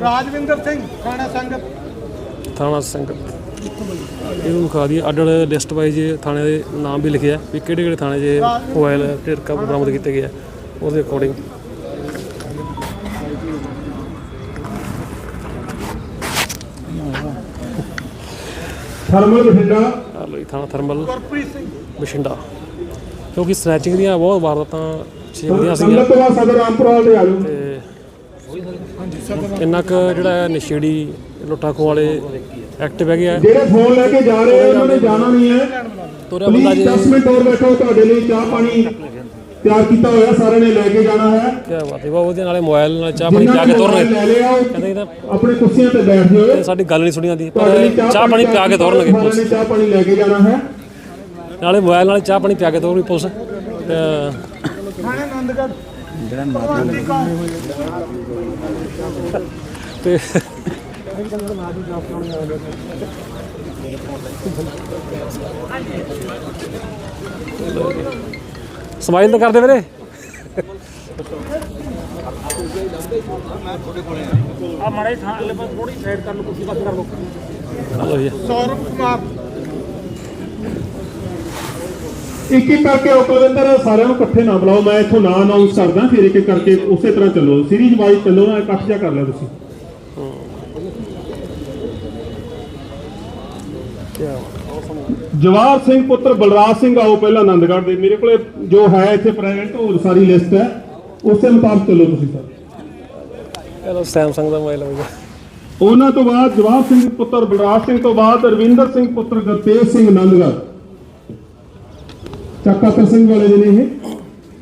ਰਾਜਵਿੰਦਰ ਸਿੰਘ ਥਾਣਾ ਸੰਗਤ। ਥਾਣਾ ਸੰਗਤ। ਇਹਨੂੰ ਖਾ ਦੀ ਅੱਡ ਲਿਸਟ ਵਾਈਜ਼ ਥਾਣੇ ਦੇ ਨਾਮ ਵੀ ਲਿਖਿਆ ਵੀ ਕਿਹੜੇ ਕਿਹੜੇ ਥਾਣੇ 'ਚ ਮੋਬਾਈਲ ਤੇ ਰਿਕਵਰ ਬਰਾਮਦ ਕੀਤੇ ਗਏ ਆ ਉਹਦੇ ਅਕੋਰਡਿੰਗ ਥਰਮਲ ਬਠਿੰਡਾ ਜੀ ਥਾਣਾ ਥਰਮਲ ਗੁਰਪ੍ਰੀਤ ਸਿੰਘ। ਕਿਉਂਕਿ ਸਨੈਚਿੰਗ ਦੀਆਂ ਬਹੁਤ ਵਾਰਦਾਤਾਂ ਛੇੜਦੀਆਂ ਸੀਗੀਆਂ। ਸੰਗਤ ਸਦਰ ਰਾਮਪੁਰਾ ਇੰਨਾ ਕੁ ਜਿਹੜਾ ਹੈ ਨਸ਼ੇੜੀ ਲੁੱਟਾਂ ਖੋਹ ਵਾਲੇ ਐਕਟਿਵ ਹੈਗੇ ਆ। ਜਿਹੜੇ ਫੋਨ ਲੈ ਕੇ ਜਾ ਰਹੇ ਉਹਨਾਂ ਨੇ ਜਾਣਾ ਨਹੀਂ ਹੈ। ਤੋਰਿਆ ਬੰਦਾ ਜੀ। 10 ਮਿੰਟ ਹੋਰ ਬੈਠੋ ਤੁਹਾਡੇ ਲਈ ਚਾਹ ਪਾਣੀ ਤਿਆਰ ਕੀਤਾ ਹੋਇਆ ਸਾਰਿਆਂ ਨੇ ਲੈ ਕੇ ਜਾਣਾ ਹੈ। ਕੀ ਬਾਤ ਹੈ ਵਾ ਉਹਦੇ ਨਾਲੇ ਮੋਬਾਈਲ ਨਾਲ ਚਾਹ ਪਾਣੀ ਪਿਆ ਕੇ ਤੋਰਨਗੇ। ਕਹਿੰਦੇ ਆਪਣੇ ਕੁਰਸੀਆਂ ਤੇ ਬੈਠ ਜਾਓ। ਸਾਡੀ ਗੱਲ ਨਹੀਂ ਸੁਣੀ ਜਾਂਦੀ ਪਰ ਚਾਹ ਪਾਣੀ ਪਿਆ ਕੇ ਤੋਰਨਗੇ ਪੁਲਿਸ। ਨੇ ਚਾਹ ਪਾਣੀ ਲੈ ਕੇ ਜਾਣਾ ਹੈ। ਨਾਲੇ ਮੋਬਾਈਲ ਨਾਲ ਚਾਹ ਪਾਣੀ ਪਿਆ ਕੇ ਤੋਰਨਗੇ ਪੁਲਿਸ। ਤੇ ਥਾਣਾ ਆਨੰਦਗੜ੍ਹ ਤੇ ਸਮਾਈਲ ਤਾਂ ਕਰਦੇ ਵੀਰੇ। ਆ ਮਾੜੇ ਥਾਂ ਥੋੜੀ ਸਾਈਡ ਕਰ ਲਓ ਕੁਰਸੀ ਪਾਸੇ ਕਰ ਲਓ। ਹਲੋ ਜੀ। ਸੌਰਵ ਕੁਮਾਰ। ਇੱਕ ਇੱਕ ਕਰਕੇ ਉਪਲਵਿੰਦਰ ਸਾਰਿਆਂ ਨੂੰ ਇਕੱਠੇ ਨਾ ਬੁਲਾਓ। ਮੈਂ ਇੱਥੋਂ ਨਾਂ ਅਨਾਉਂਸ ਕਰਦਾ ਫਿਰ ਇੱਕ ਇੱਕ ਕਰਕੇ ਉਸੇ ਤਰ੍ਹਾਂ ਚੱਲੋ। ਸੀਰੀਜ਼ ਵਾਈਜ਼ ਚੱਲੋ ਨਾ ਇਕੱਠ ਜਿਹਾ ਕਰ ਲਿਆ ਤੁਸੀਂ। ਜਵਾਹਰ ਸਿੰਘ ਪੁੱਤਰ ਬਲਰਾਜ ਸਿੰਘ ਆਓ ਪਹਿਲਾਂ ਆਨੰਦਗੜ੍ਹ ਦੇ। ਮੇਰੇ ਕੋਲੇ ਜੋ ਹੈ ਇੱਥੇ ਪ੍ਰੈਜ਼ੈਂਟ ਉਹ ਸਾਰੀ ਲਿਸਟ ਹੈ। ਉਸੇ ਮੁਤਾਬਕ ਚੱਲੋ ਤੁਸੀਂ ਸਰ। ਲਓ ਸੈਮਸੰਗ ਦਾ ਮੋਬਾਈਲ ਹੋਵੇਗਾ ਉਹਨਾਂ ਤੋਂ ਬਾਅਦ ਜਵਾਹਰ ਸਿੰਘ ਪੁੱਤਰ ਬਲਰਾਜ ਸਿੰਘ ਤੋਂ ਬਾਅਦ ਰਵਿੰਦਰ ਸਿੰਘ ਪੁੱਤਰ ਗੁਰਤੇਜ ਸਿੰਘ ਆਨੰਦਗੜ੍ਹ। ਚੱਕਾ ਸਿੰਘ ਵਾਲੇ ਦੇ ਨੇ ਇਹ।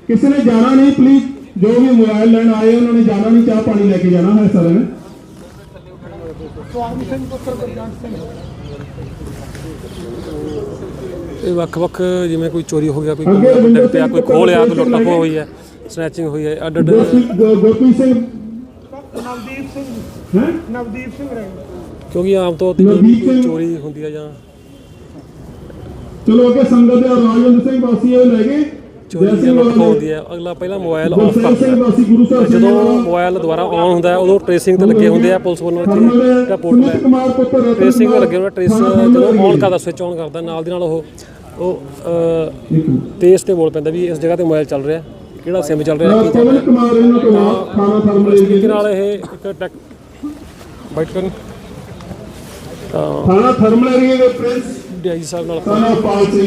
ਕਿਸੇ ਨੇ ਜਾਣਾ ਨਹੀਂ ਪਲੀਜ਼ ਜੋ ਵੀ ਮੋਬਾਈਲ ਲੈਣ ਆਏ ਉਹਨਾਂ ਨੇ ਜਾਣਾ ਨਹੀਂ ਚਾਹ ਪਾਣੀ ਲੈ ਕੇ ਜਾਣਾ ਹੈ ਸਾਰਿਆਂ ਨੇ। ਸਵਾਮੀ ਸਿੰਘ ਪੁੱਤਰ ਗੁਰਜੰਟ ਸਿੰਘ। ਇਹ ਵੱਖ-ਵੱਖ ਜਿਵੇਂ ਕੋਈ ਚੋਰੀ ਹੋ ਗਿਆ ਕੋਈ ਪਿਆ ਸਿੰਘ ਕੋਈ ਖੋਹ ਲਿਆ ਕੋਈ ਲੁੱਟ ਖੋਹ ਹੋਈ ਹੈ ਸਨੈਚਿੰਗ ਹੋਈ ਹੈ ਅੱਡ ਅੱਡ ਗੁਰਪ੍ਰੀਤ ਗੁ- ਗੁਰਪ੍ਰੀਤ ਸਿੰਘ। ਨਵਦੀਪ ਸਿੰਘ ਹੈ? ਨਵਦੀਪ ਸਿੰਘ ਰਹੇ ਕਿਉਂਕਿ ਆਮ ਤੌਰ ਤੇ ਕੋਈ ਚੋਰੀ ਹੁੰਦੀ ਹੈ ਜਾਂ ਚਲੋ ਅੱਗੇ ਸੰਗਤ ਦੇ ਰਾਜਵਿੰਦਰ ਸਿੰਘ ਵਾਸੀ ਇਹ ਲੈ ਗਏ। ਚੋਰੀ ਜੈ ਜਾਂ ਸਿੰਘ ਲੁੱਟ ਖੋਹ ਵਾਲੇ ਹੁੰਦੀ ਹੈ। ਅਗਲਾ ਪਹਿਲਾਂ ਮੋਬਾਈਲ ਆਫ ਕਰਦਾ ਜਦੋਂ। ਮੋਬਾਈਲ ਦੁਬਾਰਾ ਆਨ ਹੁੰਦਾ ਹੈ ਉਦੋਂ ਟ੍ਰੇਸਿੰਗ ਤੇ ਲੱਗੇ ਹੁੰਦੇ ਆ ਪੁਲਿਸ ਵੱਲੋਂ ਜਿਹੜਾ ਪੋਰਟਲ ਹੈ। ਟ੍ਰੇਸਿੰਗ ਕੁਮਾਰ, ਲੱਗੇ ਹੋਣਾ ਟ੍ਰੇਸ ਥਾਣਾ ਜਦੋਂ। ਆਨ ਕਰਦਾ ਸਵਿਚ ਆਨ ਕਰਦਾ ਨਾਲ ਦੀ ਨਾਲ ਉਹ ਉਹ। ਤੇਜ਼ ਤੇ ਬੋਲ ਪੈਂਦਾ ਵੀ ਇਸ ਜਗ੍ਹਾ ਤੇ ਮੋਬਾਈਲ ਚੱਲ ਰਿਹਾ। ਕਿਹੜਾ ਸਿਮ ਚੱਲ ਰਿਹਾ ਕੀ ਚੱਲ ਰਿਹਾ। ਤੋਂ ਥਾਣਾ ਨਾਲ ਇਹ ਇੱਕ ਟੈਕ ਬਾਈਟ ਕਰਨ ਤਾਂ ਥਾਣਾ ਥਰਮਲ ਏਰੀਆ ਦੇ ਪ੍ਰਿੰਸ। ਡੀਆਈ ਸਾਹਿਬ ਨਾਲ। ਸਾਨਾ ਪਾਲ ਸਿੰਘ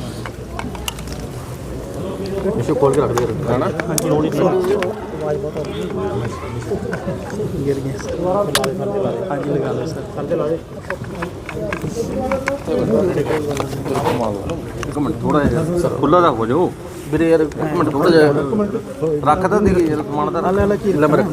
ਇਸ਼ੂ ਖੋਲ ਕੇ ਰੱਖ ਦੇ ਹਨਾ? ਇੱਕ ਮਿੰਟ ਥੋੜਾ ਜਿਹਾ ਸਰ ਖੁੱਲਾ ਦਾ ਹੋ ਜਾਓ ਵੀਰੇ ਯਾਰ ਇੱਕ ਮਿੰਟ ਥੋੜਾ ਜਿਹਾ ਰੱਖ ਤਾਂ ਦੇ ਯਾਰ ਸਮਾਨ ਦਾ ਲੈ ਲੈ ਕੀ ਲੈ ਮੇਰੇ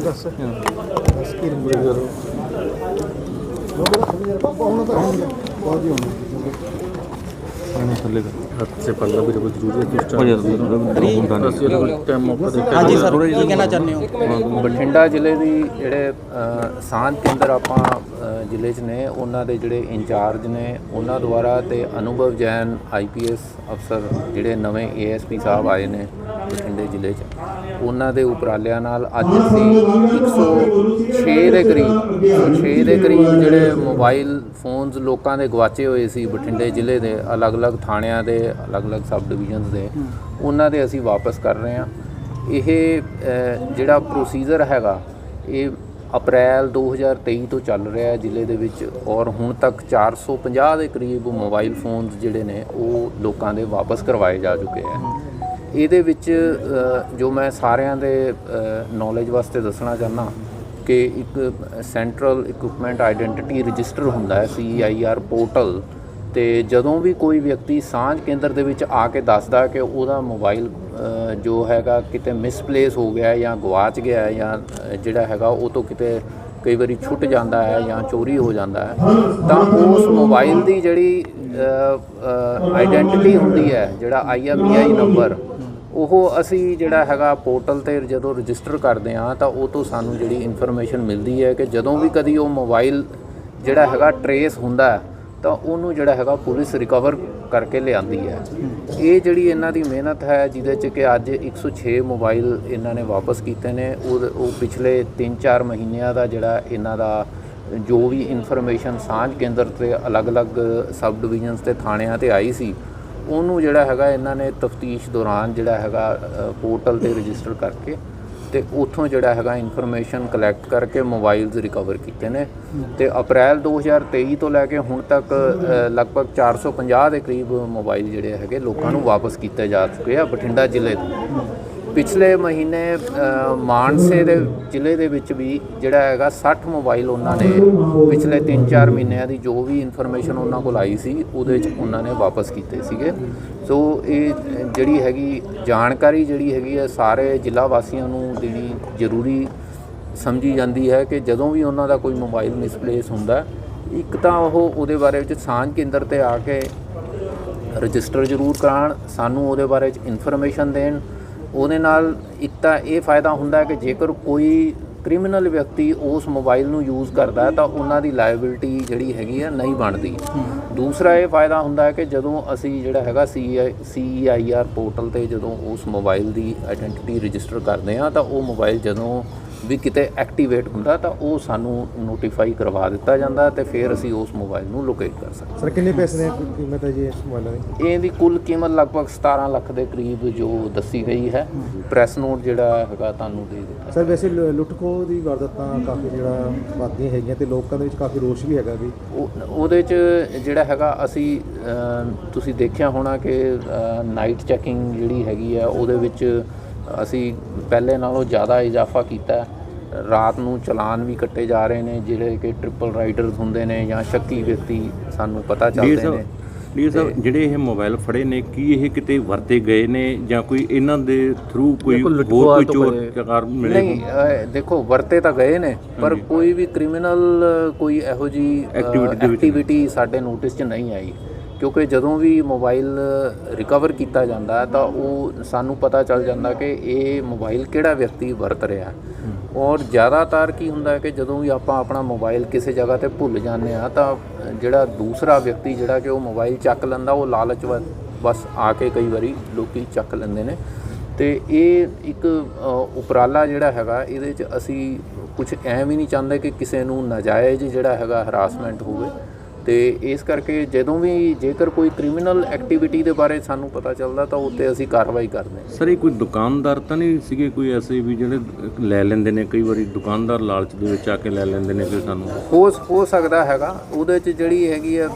ਥੱਲੇ ਹੱਥ ਸੇ ਪੜਨਾ ਵੀ ਕੋਈ ਜ਼ਰੂਰੀ ਹੈ ਕੁਝ ਟਾਈਮ ਮੌਕਾ ਦੇ ਹਾਂਜੀ ਸਰ ਕੀ ਕਹਿਣਾ ਚਾਹੁੰਦੇ ਹੋ? ਬਠਿੰਡਾ ਜ਼ਿਲ੍ਹੇ ਦੀ ਜਿਹੜੇ ਸਾਂਝ ਕੇਂਦਰ ਆਪਾਂ ਜ਼ਿਲ੍ਹੇ 'ਚ ਨੇ ਉਹਨਾਂ ਦੇ ਜਿਹੜੇ ਇੰਚਾਰਜ ਨੇ ਉਹਨਾਂ ਦੁਆਰਾ ਤੇ ਅਨੁਭਵ ਜੈਨ ਆਈਪੀਐਸ ਅਫਸਰ ਜਿਹੜੇ ਨਵੇਂ ਏਐਸਪੀ ਸਾਹਿਬ ਆਏ ਨੇ ਬਠਿੰਡੇ ਜ਼ਿਲ੍ਹੇ 'ਚ ਉਹਨਾਂ ਦੇ ਉਪਰਾਲਿਆਂ ਨਾਲ ਅੱਜ ਅਸੀਂ 106 ਦੇ ਕਰੀਬ 106 ਦੇ ਕਰੀਬ ਜਿਹੜੇ ਮੋਬਾਈਲ ਫੋਨਸ ਲੋਕਾਂ ਦੇ ਗਵਾਚੇ ਹੋਏ ਸੀ ਬਠਿੰਡੇ ਜ਼ਿਲ੍ਹੇ ਦੇ ਅਲੱਗ-ਅਲੱਗ ਥਾਣਿਆਂ ਦੇ ਅਲੱਗ-ਅਲੱਗ ਸਬ ਡਿਵੀਜ਼ਨਸ ਦੇ। ਉਹਨਾਂ ਦੇ ਅਸੀਂ ਵਾਪਸ ਕਰ ਰਹੇ ਹਾਂ। ਇਹ ਜਿਹੜਾ ਪ੍ਰੋਸੀਜਰ ਹੈਗਾ ਇਹ ਅਪ੍ਰੈਲ 2023 ਤੋਂ ਚੱਲ ਰਿਹਾ ਹੈ ਜ਼ਿਲ੍ਹੇ ਦੇ ਵਿੱਚ ਔਰ ਹੁਣ ਤੱਕ 450 ਦੇ ਕਰੀਬ ਮੋਬਾਈਲ ਫੋਨਸ ਜਿਹੜੇ ਨੇ ਉਹ ਲੋਕਾਂ ਦੇ ਵਾਪਸ ਕਰਵਾਏ ਜਾ ਚੁੱਕੇ ਹੈ ਇਹਦੇ ਵਿੱਚ ਜੋ ਮੈਂ ਸਾਰਿਆਂ ਦੇ ਨੌਲੇਜ ਵਾਸਤੇ ਦੱਸਣਾ ਚਾਹੁੰਦਾ ਕਿ ਇੱਕ ਸੈਂਟਰਲ ਇਕਵਿਪਮੈਂਟ ਆਇਡੈਂਟੀਟੀ ਰਜਿਸਟਰ ਹੁੰਦਾ ਹੈ ਸੀਆਈਆਰ ਪੋਰਟਲ ਤੇ ਜਦੋਂ ਵੀ ਕੋਈ ਵਿਅਕਤੀ ਸਾਂਝ ਕੇਂਦਰ ਦੇ ਵਿੱਚ ਆ ਕੇ ਦੱਸਦਾ ਕਿ ਉਹਦਾ ਮੋਬਾਈਲ ਜੋ ਹੈਗਾ ਕਿਤੇ ਮਿਸਪਲੇਸ ਹੋ ਗਿਆ ਜਾਂ ਗਵਾਚ ਗਿਆ ਜਾਂ ਜਿਹੜਾ ਹੈਗਾ ਉਹ ਤੋਂ ਕਿਤੇ ਕਈ ਵਾਰੀ ਛੁੱਟ ਜਾਂਦਾ ਹੈ ਜਾਂ ਚੋਰੀ ਹੋ ਜਾਂਦਾ ਹੈ ਤਾਂ ਉਸ ਮੋਬਾਈਲ ਦੀ ਜਿਹੜੀ ਆਈਡੈਂਟੀਟੀ ਹੁੰਦੀ ਹੈ ਜਿਹੜਾ ਆਈਐਮਈਆਈ ਨੰਬਰ ਉਹ ਅਸੀਂ ਜਿਹੜਾ ਹੈਗਾ ਪੋਰਟਲ ਤੇ ਜਦੋਂ ਰਜਿਸਟਰ ਕਰਦੇ ਹਾਂ ਤਾਂ ਉਹ ਤੋਂ ਸਾਨੂੰ ਜਿਹੜੀ ਇਨਫੋਰਮੇਸ਼ਨ ਮਿਲਦੀ ਹੈ ਕਿ ਜਦੋਂ ਵੀ ਕਦੀ ਉਹ ਮੋਬਾਈਲ ਜਿਹੜਾ ਹੈਗਾ ਟਰੇਸ ਹੁੰਦਾ ਹੈ, ਤਾਂ ਉਹਨੂੰ ਜਿਹੜਾ ਹੈਗਾ ਪੁਲਿਸ ਰਿਕਵਰ ਕਰਕੇ ਲਿਆਂਦੀ ਹੈ। ਇਹ ਜਿਹੜੀ ਇਹਨਾਂ ਦੀ ਮਿਹਨਤ ਹੈ, ਜਿਹਦੇ ਚ ਕਿ ਅੱਜ 106 ਮੋਬਾਈਲ ਇਹਨਾਂ ਨੇ ਵਾਪਸ ਕੀਤੇ ਨੇ, ਉਹ ਉਹ ਪਿਛਲੇ 3-4 ਮਹੀਨਿਆਂ ਦਾ ਜਿਹੜਾ ਇਹਨਾਂ ਦਾ ਜੋ ਵੀ ਇਨਫੋਰਮੇਸ਼ਨ ਸਾਂਝ ਕੇਂਦਰ ਤੇ ਅਲੱਗ-ਅਲੱਗ ਸਬ ਡਿਵੀਜ਼ਨਸ ਤੇ ਥਾਣਿਆਂ ਤੇ ਆਈ ਸੀ, ਉਹਨੂੰ ਜਿਹੜਾ ਹੈਗਾ ਇਹਨਾਂ ਨੇ ਤਫਤੀਸ਼ ਦੌਰਾਨ ਜਿਹੜਾ ਹੈਗਾ ਪੋਰਟਲ ਤੇ ਰਜਿਸਟਰ ਕਰਕੇ ਤੇ ਉਥੋਂ ਜਿਹੜਾ ਹੈਗਾ ਇਨਫੋਰਮੇਸ਼ਨ ਕਲੈਕਟ ਕਰਕੇ ਮੋਬਾਈਲਸ ਰਿਕਵਰ ਕੀਤੇ ਨੇ। ਤੇ ਅਪ੍ਰੈਲ 2023 ਤੋਂ ਲੈ ਕੇ ਹੁਣ ਤੱਕ ਅ, ਲਗਭਗ 450 ਦੇ ਕਰੀਬ ਮੋਬਾਈਲ ਜਿਹੜੇ ਹੈਗੇ ਲੋਕਾਂ ਨੂੰ ਵਾਪਸ ਕੀਤੇ ਜਾ ਚੁੱਕੇ ਆ ਬਠਿੰਡਾ ਜ਼ਿਲ੍ਹੇ ਤੋਂ। ਪਿਛਲੇ ਮਹੀਨੇ ਮਾਨਸੇ ਦੇ ਜ਼ਿਲ੍ਹੇ ਦੇ ਵਿੱਚ ਵੀ ਜਿਹੜਾ ਹੈਗਾ 60 ਮੋਬਾਈਲ ਉਹਨਾਂ ਨੇ ਪਿਛਲੇ 3-4 ਮਹੀਨਿਆਂ ਦੀ ਜੋ ਵੀ ਇਨਫੋਰਮੇਸ਼ਨ ਉਹਨਾਂ ਕੋਲ ਆਈ ਸੀ, ਉਹਦੇ ਵਿੱਚ ਉਹਨਾਂ ਨੇ ਵਾਪਸ ਕੀਤੇ ਸੀਗੇ। ਸੋ ਇਹ ਜਿਹੜੀ ਹੈਗੀ ਜਾਣਕਾਰੀ ਜਿਹੜੀ ਹੈਗੀ ਹੈ, ਸਾਰੇ ਜ਼ਿਲ੍ਹਾ ਵਾਸੀਆਂ ਨੂੰ ਦੇਣੀ ਜ਼ਰੂਰੀ ਸਮਝੀ ਜਾਂਦੀ ਹੈ ਕਿ ਜਦੋਂ ਵੀ ਉਹਨਾਂ ਦਾ ਕੋਈ ਮੋਬਾਈਲ ਮਿਸਪਲੇਸ ਹੁੰਦਾ ਇੱਕ ਤਾਂ ਉਹ ਉਹਦੇ ਬਾਰੇ ਵਿੱਚ ਸਾਂਝ ਕੇਂਦਰ ਤੇ ਆ ਕੇ ਰਜਿਸਟਰ ਜ਼ਰੂਰ ਕਰਾਉਣ, ਸਾਨੂੰ ਉਹਦੇ ਬਾਰੇ ਚ ਇਨਫੋਰਮੇਸ਼ਨ ਦੇਣ ਉਹਦੇ ਨਾਲ ਇੱਕ ਤਾਂ ਇਹ ਫਾਇਦਾ ਹੁੰਦਾ ਕਿ ਜੇਕਰ ਕੋਈ ਕ੍ਰਿਮੀਨਲ ਵਿਅਕਤੀ ਉਸ ਮੋਬਾਈਲ ਨੂੰ ਯੂਜ਼ ਕਰਦਾ ਹੈ ਤਾਂ ਉਹਨਾਂ ਦੀ ਲਾਇਬਿਲਿਟੀ ਜਿਹੜੀ ਹੈਗੀ ਆ ਨਹੀਂ ਬਣਦੀ। ਦੂਸਰਾ ਇਹ ਫਾਇਦਾ ਹੁੰਦਾ ਹੈ ਕਿ ਜਦੋਂ ਅਸੀਂ ਜਿਹੜਾ ਹੈਗਾ ਸੀਆਈਆਰ ਪੋਰਟਲ ਤੇ ਜਦੋਂ ਉਸ ਮੋਬਾਈਲ ਦੀ ਆਇਡੈਂਟੀਟੀ ਰਜਿਸਟਰ ਕਰਦੇ ਹਾਂ ਤਾਂ ਉਹ ਮੋਬਾਈਲ ਜਦੋਂ ਵੀ ਕਿਤੇ ਐਕਟੀਵੇਟ ਹੁੰਦਾ ਤਾਂ ਉਹ ਸਾਨੂੰ ਨੋਟੀਫਾਈ ਕਰਵਾ ਦਿੱਤਾ ਜਾਂਦਾ ਤੇ ਫਿਰ ਅਸੀਂ ਉਸ ਮੋਬਾਈਲ ਨੂੰ ਲੋਕੇਟ ਕਰ ਸਕਦੇ ਸਰ ਕਿੰਨੇ ਪੈਸੇ ਦੀ ਕੀਮਤ ਹੈ ਜੀ ਇਸ ਮੋਬਾਈਲਾਂ ਦੀ? ਇਹਦੀ ਕੁੱਲ ਕੀਮਤ ਲਗਭਗ 17 ਲੱਖ ਦੇ ਕਰੀਬ ਜੋ ਦੱਸੀ ਗਈ ਹੈ। ਪ੍ਰੈਸ ਨੋਟ ਜਿਹੜਾ ਹੈਗਾ ਤੁਹਾਨੂੰ ਦੇ ਦਿੱਤਾ। ਸਰ ਵੈਸੇ ਲੁੱਟਖੋ ਦੀ ਵਾਰਦਾਤਾਂ ਕਾਫੀ ਜਿਹੜਾ ਵੱਧਦੀਆਂ ਹੈਗੀਆਂ ਤੇ ਲੋਕਾਂ ਦੇ ਵਿੱਚ ਕਾਫੀ ਰੋਸ਼ ਵੀ ਹੈਗਾ ਵੀ ਉਹ- ਉਹਦੇ ਚ ਜਿਹੜਾ ਹੈਗਾ ਅਸੀਂ ਤੁਸੀਂ ਦੇਖਿਆ ਹੋਣਾ ਕਿ ਨਾਈਟ ਚੈਕਿੰਗ ਜਿਹੜੀ ਹੈਗੀ ਆ ਉਹਦੇ ਵਿੱਚ ਅਸੀਂ ਪਹਿਲੇ ਨਾਲੋਂ ਜ਼ਿਆਦਾ ਇਜ਼ਾਫਾ ਕੀਤਾ। ਰਾਤ ਨੂੰ ਚਲਾਨ ਵੀ ਕੱਟੇ ਜਾ ਰਹੇ ਨੇ ਜਿਹੜੇ ਕਿ ਟ੍ਰਿਪਲ ਰਾਈਡਰਸ ਹੁੰਦੇ ਨੇ ਜਾਂ ਸ਼ੱਕੀ ਵਿਅਕਤੀ ਸਾਨੂੰ ਪਤਾ ਚੱਲਦੇ ਨੇ। ਡੀਐਸ ਸਾਹਿਬ ਜਿਹੜੇ ਇਹ ਮੋਬਾਈਲ ਫੜੇ ਨੇ ਕੀ ਇਹ ਕਿਤੇ ਵਰਤੇ ਗਏ ਨੇ ਜਾਂ ਕੋਈ ਇਹਨਾਂ ਦੇ ਥਰੂ ਕੋਈ ਹੋਰ ਕੋਈ ਚੋਰ ਚਕਾਰ ਮਿਲੇ ਨਹੀਂ ਦੇਖੋ ਵਰਤੇ ਤਾਂ ਗਏ ਨੇ ਪਰ ਕੋਈ ਵੀ ਕ੍ਰਿਮੀਨਲ ਕੋਈ ਇਹੋ ਜੀ ਐਕਟੀਵਿਟੀ ਸਾਡੇ ਨੋਟਿਸ 'ਚ ਨਹੀਂ ਆਈ। ਕਿਉਂਕਿ ਜਦੋਂ ਵੀ ਮੋਬਾਈਲ ਰਿਕਵਰ ਕੀਤਾ ਜਾਂਦਾ ਤਾਂ ਉਹ ਸਾਨੂੰ ਪਤਾ ਚੱਲ ਜਾਂਦਾ ਕਿ ਇਹ ਮੋਬਾਈਲ ਕਿਹੜਾ ਵਿਅਕਤੀ ਵਰਤ ਰਿਹਾ ਔਰ ਜ਼ਿਆਦਾਤਰ ਕੀ ਹੁੰਦਾ ਹੈ ਕਿ ਜਦੋਂ ਵੀ ਆਪਾਂ ਆਪਣਾ ਮੋਬਾਈਲ ਕਿਸੇ ਜਗ੍ਹਾ ਤੇ ਭੁੱਲ ਜਾਂਦੇ ਆ ਤਾਂ ਜਿਹੜਾ ਦੂਸਰਾ ਵਿਅਕਤੀ ਜਿਹੜਾ ਕਿ ਉਹ ਮੋਬਾਈਲ ਚੱਕ ਲੈਂਦਾ ਉਹ ਲਾਲਚ ਬਸ ਆ ਕੇ ਕਈ ਵਾਰੀ ਲੋਕੀ ਚੱਕ ਲੈਂਦੇ ਨੇ। ਤੇ ਇਹ ਇੱਕ ਉਪਰਾਲਾ ਜਿਹੜਾ ਹੈਗਾ ਇਹਦੇ 'ਚ ਅਸੀਂ ਕੁਝ ਐਂ ਵੀ ਨਹੀਂ ਚਾਹੁੰਦੇ ਕਿ ਕਿਸੇ ਨੂੰ ਨਾਜਾਇਜ਼ ਜਿਹੜਾ ਹੈਗਾ ਹਰਾਸਮੈਂਟ ਹੋਵੇ। ਤੇ ਇਸ ਕਰਕੇ ਜਦੋਂ ਵੀ ਜੇਕਰ ਕੋਈ ਕ੍ਰਿਮੀਨਲ ਐਕਟੀਵਿਟੀ ਦੇ ਬਾਰੇ ਸਾਨੂੰ ਪਤਾ ਚੱਲਦਾ ਤਾਂ ਉੱਤੇ ਅਸੀਂ ਕਾਰਵਾਈ ਕਰਦੇ ਹਾਂ। ਸਰ ਇਹ ਕੋਈ ਦੁਕਾਨਦਾਰ ਤਾਂ ਨਹੀਂ ਸੀਗੇ ਕੋਈ ਐਸੇ ਵੀ ਜਿਹੜੇ ਲੈ ਲੈਂਦੇ ਨੇ? ਕਈ ਵਾਰੀ ਦੁਕਾਨਦਾਰ ਲਾਲਚ ਦੇ ਵਿੱਚ ਆ ਕੇ ਲੈ ਲੈਂਦੇ ਨੇ ਕਿ ਸਾਨੂੰ? ਹੋ ਹੋ ਸਕਦਾ ਹੈਗਾ। ਉਹਦੇ 'ਚ ਜਿਹੜੀ ਹੈਗੀ ਹੈ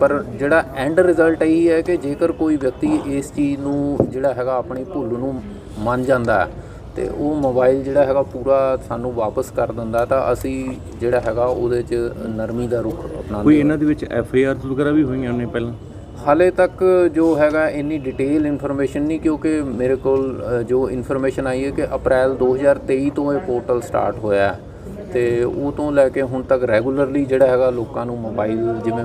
ਪਰ ਜਿਹੜਾ ਐਂਡ ਰਿਜ਼ਲਟ ਇਹੀ ਹੈ ਕਿ ਜੇਕਰ ਕੋਈ ਵਿਅਕਤੀ ਇਸ ਚੀਜ਼ ਨੂੰ ਜਿਹੜਾ ਹੈਗਾ ਆਪਣੀ ਭੁੱਲ ਨੂੰ ਮੰਨ ਜਾਂਦਾ ਹੈ ਤੇ ਉਹ ਮੋਬਾਈਲ ਜਿਹੜਾ ਹੈਗਾ ਪੂਰਾ ਸਾਨੂੰ ਵਾਪਸ ਕਰ ਦਿੰਦਾ ਤਾਂ ਅਸੀਂ ਜਿਹੜਾ ਹੈਗਾ ਉਹਦੇ 'ਚ ਨਰਮੀ ਦਾ ਰੁਖ ਕੋਈ ਅਪਣਾਉਂਦੇ ਹਾਂ। ਇਹਨਾਂ ਦੇ ਵਿੱਚ ਐਫ ਆਈ ਆਰ ਵਗੈਰਾ ਵੀ ਹੋਈਆਂ ਨੇ ਪਹਿਲਾਂ? ਹਾਲੇ ਤੱਕ ਜੋ ਹੈਗਾ ਇੰਨੀ ਡਿਟੇਲ ਇਨਫੋਰਮੇਸ਼ਨ ਨਹੀਂ ਕਿਉਂਕਿ ਮੇਰੇ ਕੋਲ ਜੋ ਇਨਫੋਰਮੇਸ਼ਨ ਆਈ ਹੈ ਕਿ ਅਪ੍ਰੈਲ 2023 ਤੋਂ ਇਹ ਪੋਰਟਲ ਸਟਾਰਟ ਹੋਇਆ ਹੈ। ਤੇ ਉਹ ਤੋਂ ਲੈ ਕੇ ਹੁਣ ਤੱਕ ਰੈਗੂਲਰਲੀ ਜਿਹੜਾ ਹੈਗਾ ਲੋਕਾਂ ਨੂੰ ਮੋਬਾਈਲ ਜਿਵੇਂ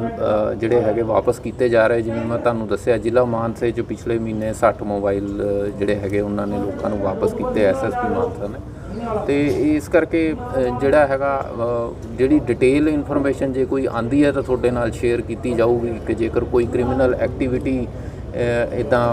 ਜਿਹੜੇ ਹੈਗੇ ਵਾਪਸ ਕੀਤੇ ਜਾ ਰਹੇ, ਜਿਵੇਂ ਮੈਂ ਤੁਹਾਨੂੰ ਦੱਸਿਆ, ਜ਼ਿਲ੍ਹਾ ਮਾਨਸੇ 'ਚ ਪਿਛਲੇ ਮਹੀਨੇ 60 ਮੋਬਾਈਲ ਜਿਹੜੇ ਹੈਗੇ ਉਹਨਾਂ ਨੇ ਲੋਕਾਂ ਨੂੰ ਵਾਪਸ ਕੀਤੇ ਐਸਐਸਪੀ ਮਾਨਸਾ ਨੇ। ਤੇ ਇਸ ਕਰਕੇ ਜਿਹੜਾ ਹੈਗਾ ਜਿਹੜੀ ਡਿਟੇਲ ਇਨਫੋਰਮੇਸ਼ਨ ਜੇ ਕੋਈ ਆਂਦੀ ਹੈ ਤਾਂ ਤੁਹਾਡੇ ਨਾਲ ਸ਼ੇਅਰ ਕੀਤੀ ਜਾਊਗੀ ਕਿ ਜੇਕਰ ਕੋਈ ਕ੍ਰਿਮੀਨਲ ਐਕਟੀਵਿਟੀ ਇਦਾਂ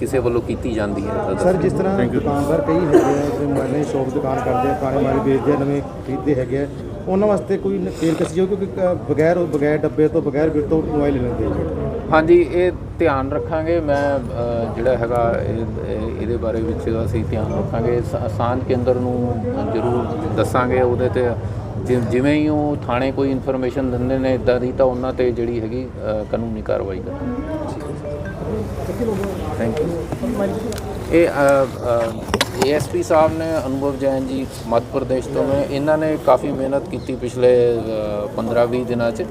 ਕਿਸੇ ਵੱਲੋਂ ਕੀਤੀ ਜਾਂਦੀ ਹੈ? ਸਰ ਜਿਸ ਤਰ੍ਹਾਂ ਦੁਕਾਨਦਾਰ ਕਈ ਹੈਗੇ ਆ ਜਿਹੜੇ ਦੀ ਸ਼ੌਪ ਦੁਕਾਨ ਕਰਦੇ ਆ ਪੁਰਾਣੇ ਮੋਬਾਈਲ ਵੇਚਦੇ ਆ ਨਵੇਂ ਖਰੀਦਦੇ ਹੈਗੇ ਆ ਉਹਨਾਂ ਵਾਸਤੇ ਕੋਈ ਤੇਲ ਕਸੀ ਜਾਓ ਕਿਉਂਕਿ ਕ- ਬਗੈਰ ਬਗੈਰ ਡੱਬੇ ਤੋਂ ਬਗੈਰ ਬਿੱਲ ਤੋਂ ਮੋਬਾਈਲ ਲੈ ਲੈਂਦੇ ਆ ਹਾਂਜੀ ਇਹ ਧਿਆਨ ਰੱਖਾਂਗੇ। ਮੈਂ ਜਿਹੜਾ ਹੈਗਾ ਇਹ- ਇਹ- ਇਹਦੇ ਬਾਰੇ ਵਿੱਚ ਅਸੀਂ ਧਿਆਨ ਰੱਖਾਂਗੇ। ਸਾਂਝ ਕੇਂਦਰ ਨੂੰ ਜ਼ਰੂਰ ਦੱਸਾਂਗੇ ਉਹਦੇ ਤੇ। ਜਿ- ਜਿਵੇਂ ਹੀ ਉਹ ਥਾਣੇ ਕੋਈ ਇਨਫੋਰਮੇਸ਼ਨ ਦਿੰਦੇ ਨੇ ਇਦਾਂ ਦੀ ਤਾਂ ਉਹਨਾਂ ਤੇ ਜਿਹੜੀ ਹੈਗੀ ਕਾਨੂੰਨੀ ਕਾਰਵਾਈ ਕਰਾਂਗੇ ਥੈਂਕ ਯੂ ਇਹ ਏਐਸਪੀ ਸਾਹਿਬ ਨੇ, ਅਨੁਭਵ ਜੈਨ ਜੀ, ਮੱਧ ਪ੍ਰਦੇਸ਼ ਤੋਂ ਨੇ, ਇਹਨਾਂ ਨੇ ਕਾਫੀ ਮਿਹਨਤ ਕੀਤੀ ਪਿਛਲੇ 15-20 ਦਿਨਾਂ 'ਚ।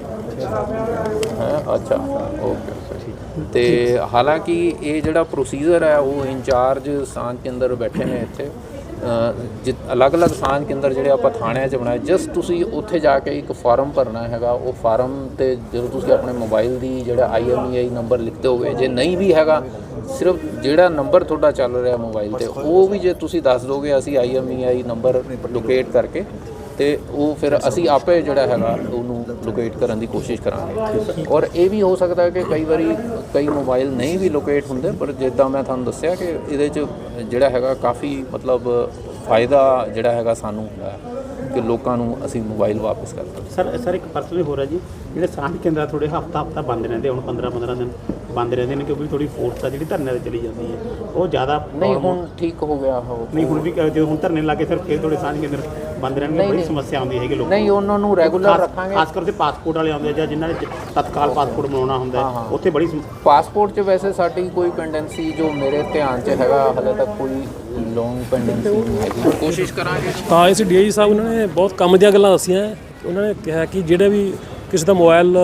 ਹੈ, ਅੱਛਾ, ਓਕੇ। ਤੇ ਹਾਲਾਂਕਿ ਇਹ ਜਿਹੜਾ ਪ੍ਰੋਸੀਜਰ ਹੈ, ਉਹ ਇੰਚਾਰਜ ਸਾਂਝ ਕੇ ਅੰਦਰ ਬੈਠੇ ਨੇ ਇੱਥੇ। ਅਲੱਗ-ਅਲੱਗ ਸਾਂਝ ਕੇਂਦਰ ਜਿਹੜੇ ਆਪਾਂ ਥਾਣਿਆਂ 'ਚ ਬਣਾਏ ਜਸਟ ਤੁਸੀਂ ਉੱਥੇ ਜਾ ਕੇ ਇੱਕ ਫਾਰਮ ਭਰਨਾ ਹੈਗਾ, ਉਹ ਫਾਰਮ ਤੇ ਜਦੋਂ ਤੁਸੀਂ ਆਪਣੇ ਮੋਬਾਈਲ ਦੀ ਜਿਹੜਾ ਆਈਐਮਈਆਈ ਨੰਬਰ ਲਿਖਦੇ ਹੋਗੇ ਜੇ ਨਹੀਂ ਵੀ ਹੈਗਾ, ਸਿਰਫ ਜਿਹੜਾ ਨੰਬਰ ਤੁਹਾਡਾ ਚੱਲ ਰਿਹਾ ਮੋਬਾਈਲ ਤੇ, ਉਹ ਵੀ ਜੇ ਤੁਸੀਂ ਦੱਸ ਦੋਗੇ, ਅਸੀਂ ਆਈਐਮਈਆਈ ਨੰਬਰ ਲੋਕੇਟ ਕਰਕੇ ਤੇ ਉਹ ਫਿਰ ਅਸੀਂ ਆਪੇ ਜਿਹੜਾ ਹੈਗਾ ਉਹਨੂੰ ਲੋਕੇਟ ਕਰਨ ਦੀ ਕੋਸ਼ਿਸ਼ ਕਰਾਂਗੇ। ਔਰ ਇਹ ਵੀ ਹੋ ਸਕਦਾ ਹੈ ਕਿ ਕਈ ਵਾਰੀ ਕਈ ਮੋਬਾਈਲ ਨਹੀਂ ਵੀ ਲੋਕੇਟ ਹੁੰਦੇ ਪਰ ਜਿੱਦਾਂ ਮੈਂ ਤੁਹਾਨੂੰ ਦੱਸਿਆ ਕਿ ਇਹਦੇ 'ਚ ਜਿਹੜਾ ਹੈਗਾ ਕਾਫੀ ਮਤਲਬ ਫਾਇਦਾ ਜਿਹੜਾ ਹੈਗਾ ਸਾਨੂੰ ਹੁੰਦਾ ਹੈ ਕਿ ਲੋਕਾਂ ਨੂੰ ਅਸੀਂ ਮੋਬਾਈਲ ਵਾਪਸ ਕਰ ਦਾਂਗੇ ਸਰ ਸਰ ਇੱਕ ਪਰਸਨਲੀ ਹੋ ਰਿਹਾ ਜੀ ਜਿਹੜੇ ਸਾਂਝ ਕੇਂਦਰ ਥੋੜੇ ਹਫਤਾ ਹਫਤਾ ਬੰਦ ਰਹਿੰਦੇ ਹੁਣ 15 15 ਦਿਨ ਬੰਦ ਰਹਿੰਦੇ ਨੇ ਕਿਉਂਕਿ ਥੋੜੀ ਫੋਰਸ ਆ ਜਿਹੜੀ ਧਰਨੇ ਤੇ ਚਲੀ ਜਾਂਦੀ ਹੈ ਉਹ ਜ਼ਿਆਦਾ ਨਹੀਂ ਹੁਣ ਠੀਕ ਹੋ ਗਿਆ ਉਹ ਨਹੀਂ ਹੁਣ ਵੀ ਜਦੋਂ ਹੁਣ ਧਰਨੇ ਲੱਗੇ ਫਿਰ ਫਿਰ ਥੋੜੇ ਸਾਂਝ ਕੇਂਦਰ ਬੰਦ ਰਹਿਣਗੇ ਬੜੀ ਸਮੱਸਿਆ ਆਉਂਦੀ ਹੈਗੀ ਲੋਕਾਂ ਨਹੀਂ ਉਹਨਾਂ ਨੂੰ ਰੈਗੂਲਰ ਰੱਖਾਂਗੇ। ਖਾਸ ਕਰਕੇ ਪਾਸਪੋਰਟ ਵਾਲੇ ਆਉਂਦੇ ਜਾਂ ਜਿਨ੍ਹਾਂ ਨੇ ਤਤਕਾਲ ਪਾਸਪੋਰਟ ਬਣਾਉਣਾ ਹੁੰਦਾ ਹੈ, ਉੱਥੇ ਬੜੀ ਪਾਸਪੋਰਟ 'ਚ ਵੈਸੇ ਸਾਡੀ ਕੋਈ ਪੈਂਡੈਂਸੀ ਜੋ ਮੇਰੇ ਧਿਆਨ 'ਚ ਹੈਗਾ ਹਲੇ ਤੱਕ ਕੋਈ ਲੌਂਗ ਪੈਂਡੈਂਸੀ ਨਹੀਂ ਹੈਗੀ। ਕੋਸ਼ਿਸ਼ ਕਰਾਂਗੇ। ਤਾਂ ਇਸ ਡੀਆਈ ਸਾਹਿਬ ਉਹਨਾਂ ਨੇ ਬਹੁਤ ਕੰਮ ਦੀਆਂ ਗੱਲਾਂ ਦੱਸੀਆਂ। ਉਹਨਾਂ ਨੇ ਕਿਹਾ ਕਿ ਜਿਹੜੇ ਵੀ ਕਿਸੇ ਦਾ ਮੋਬਾਈਲ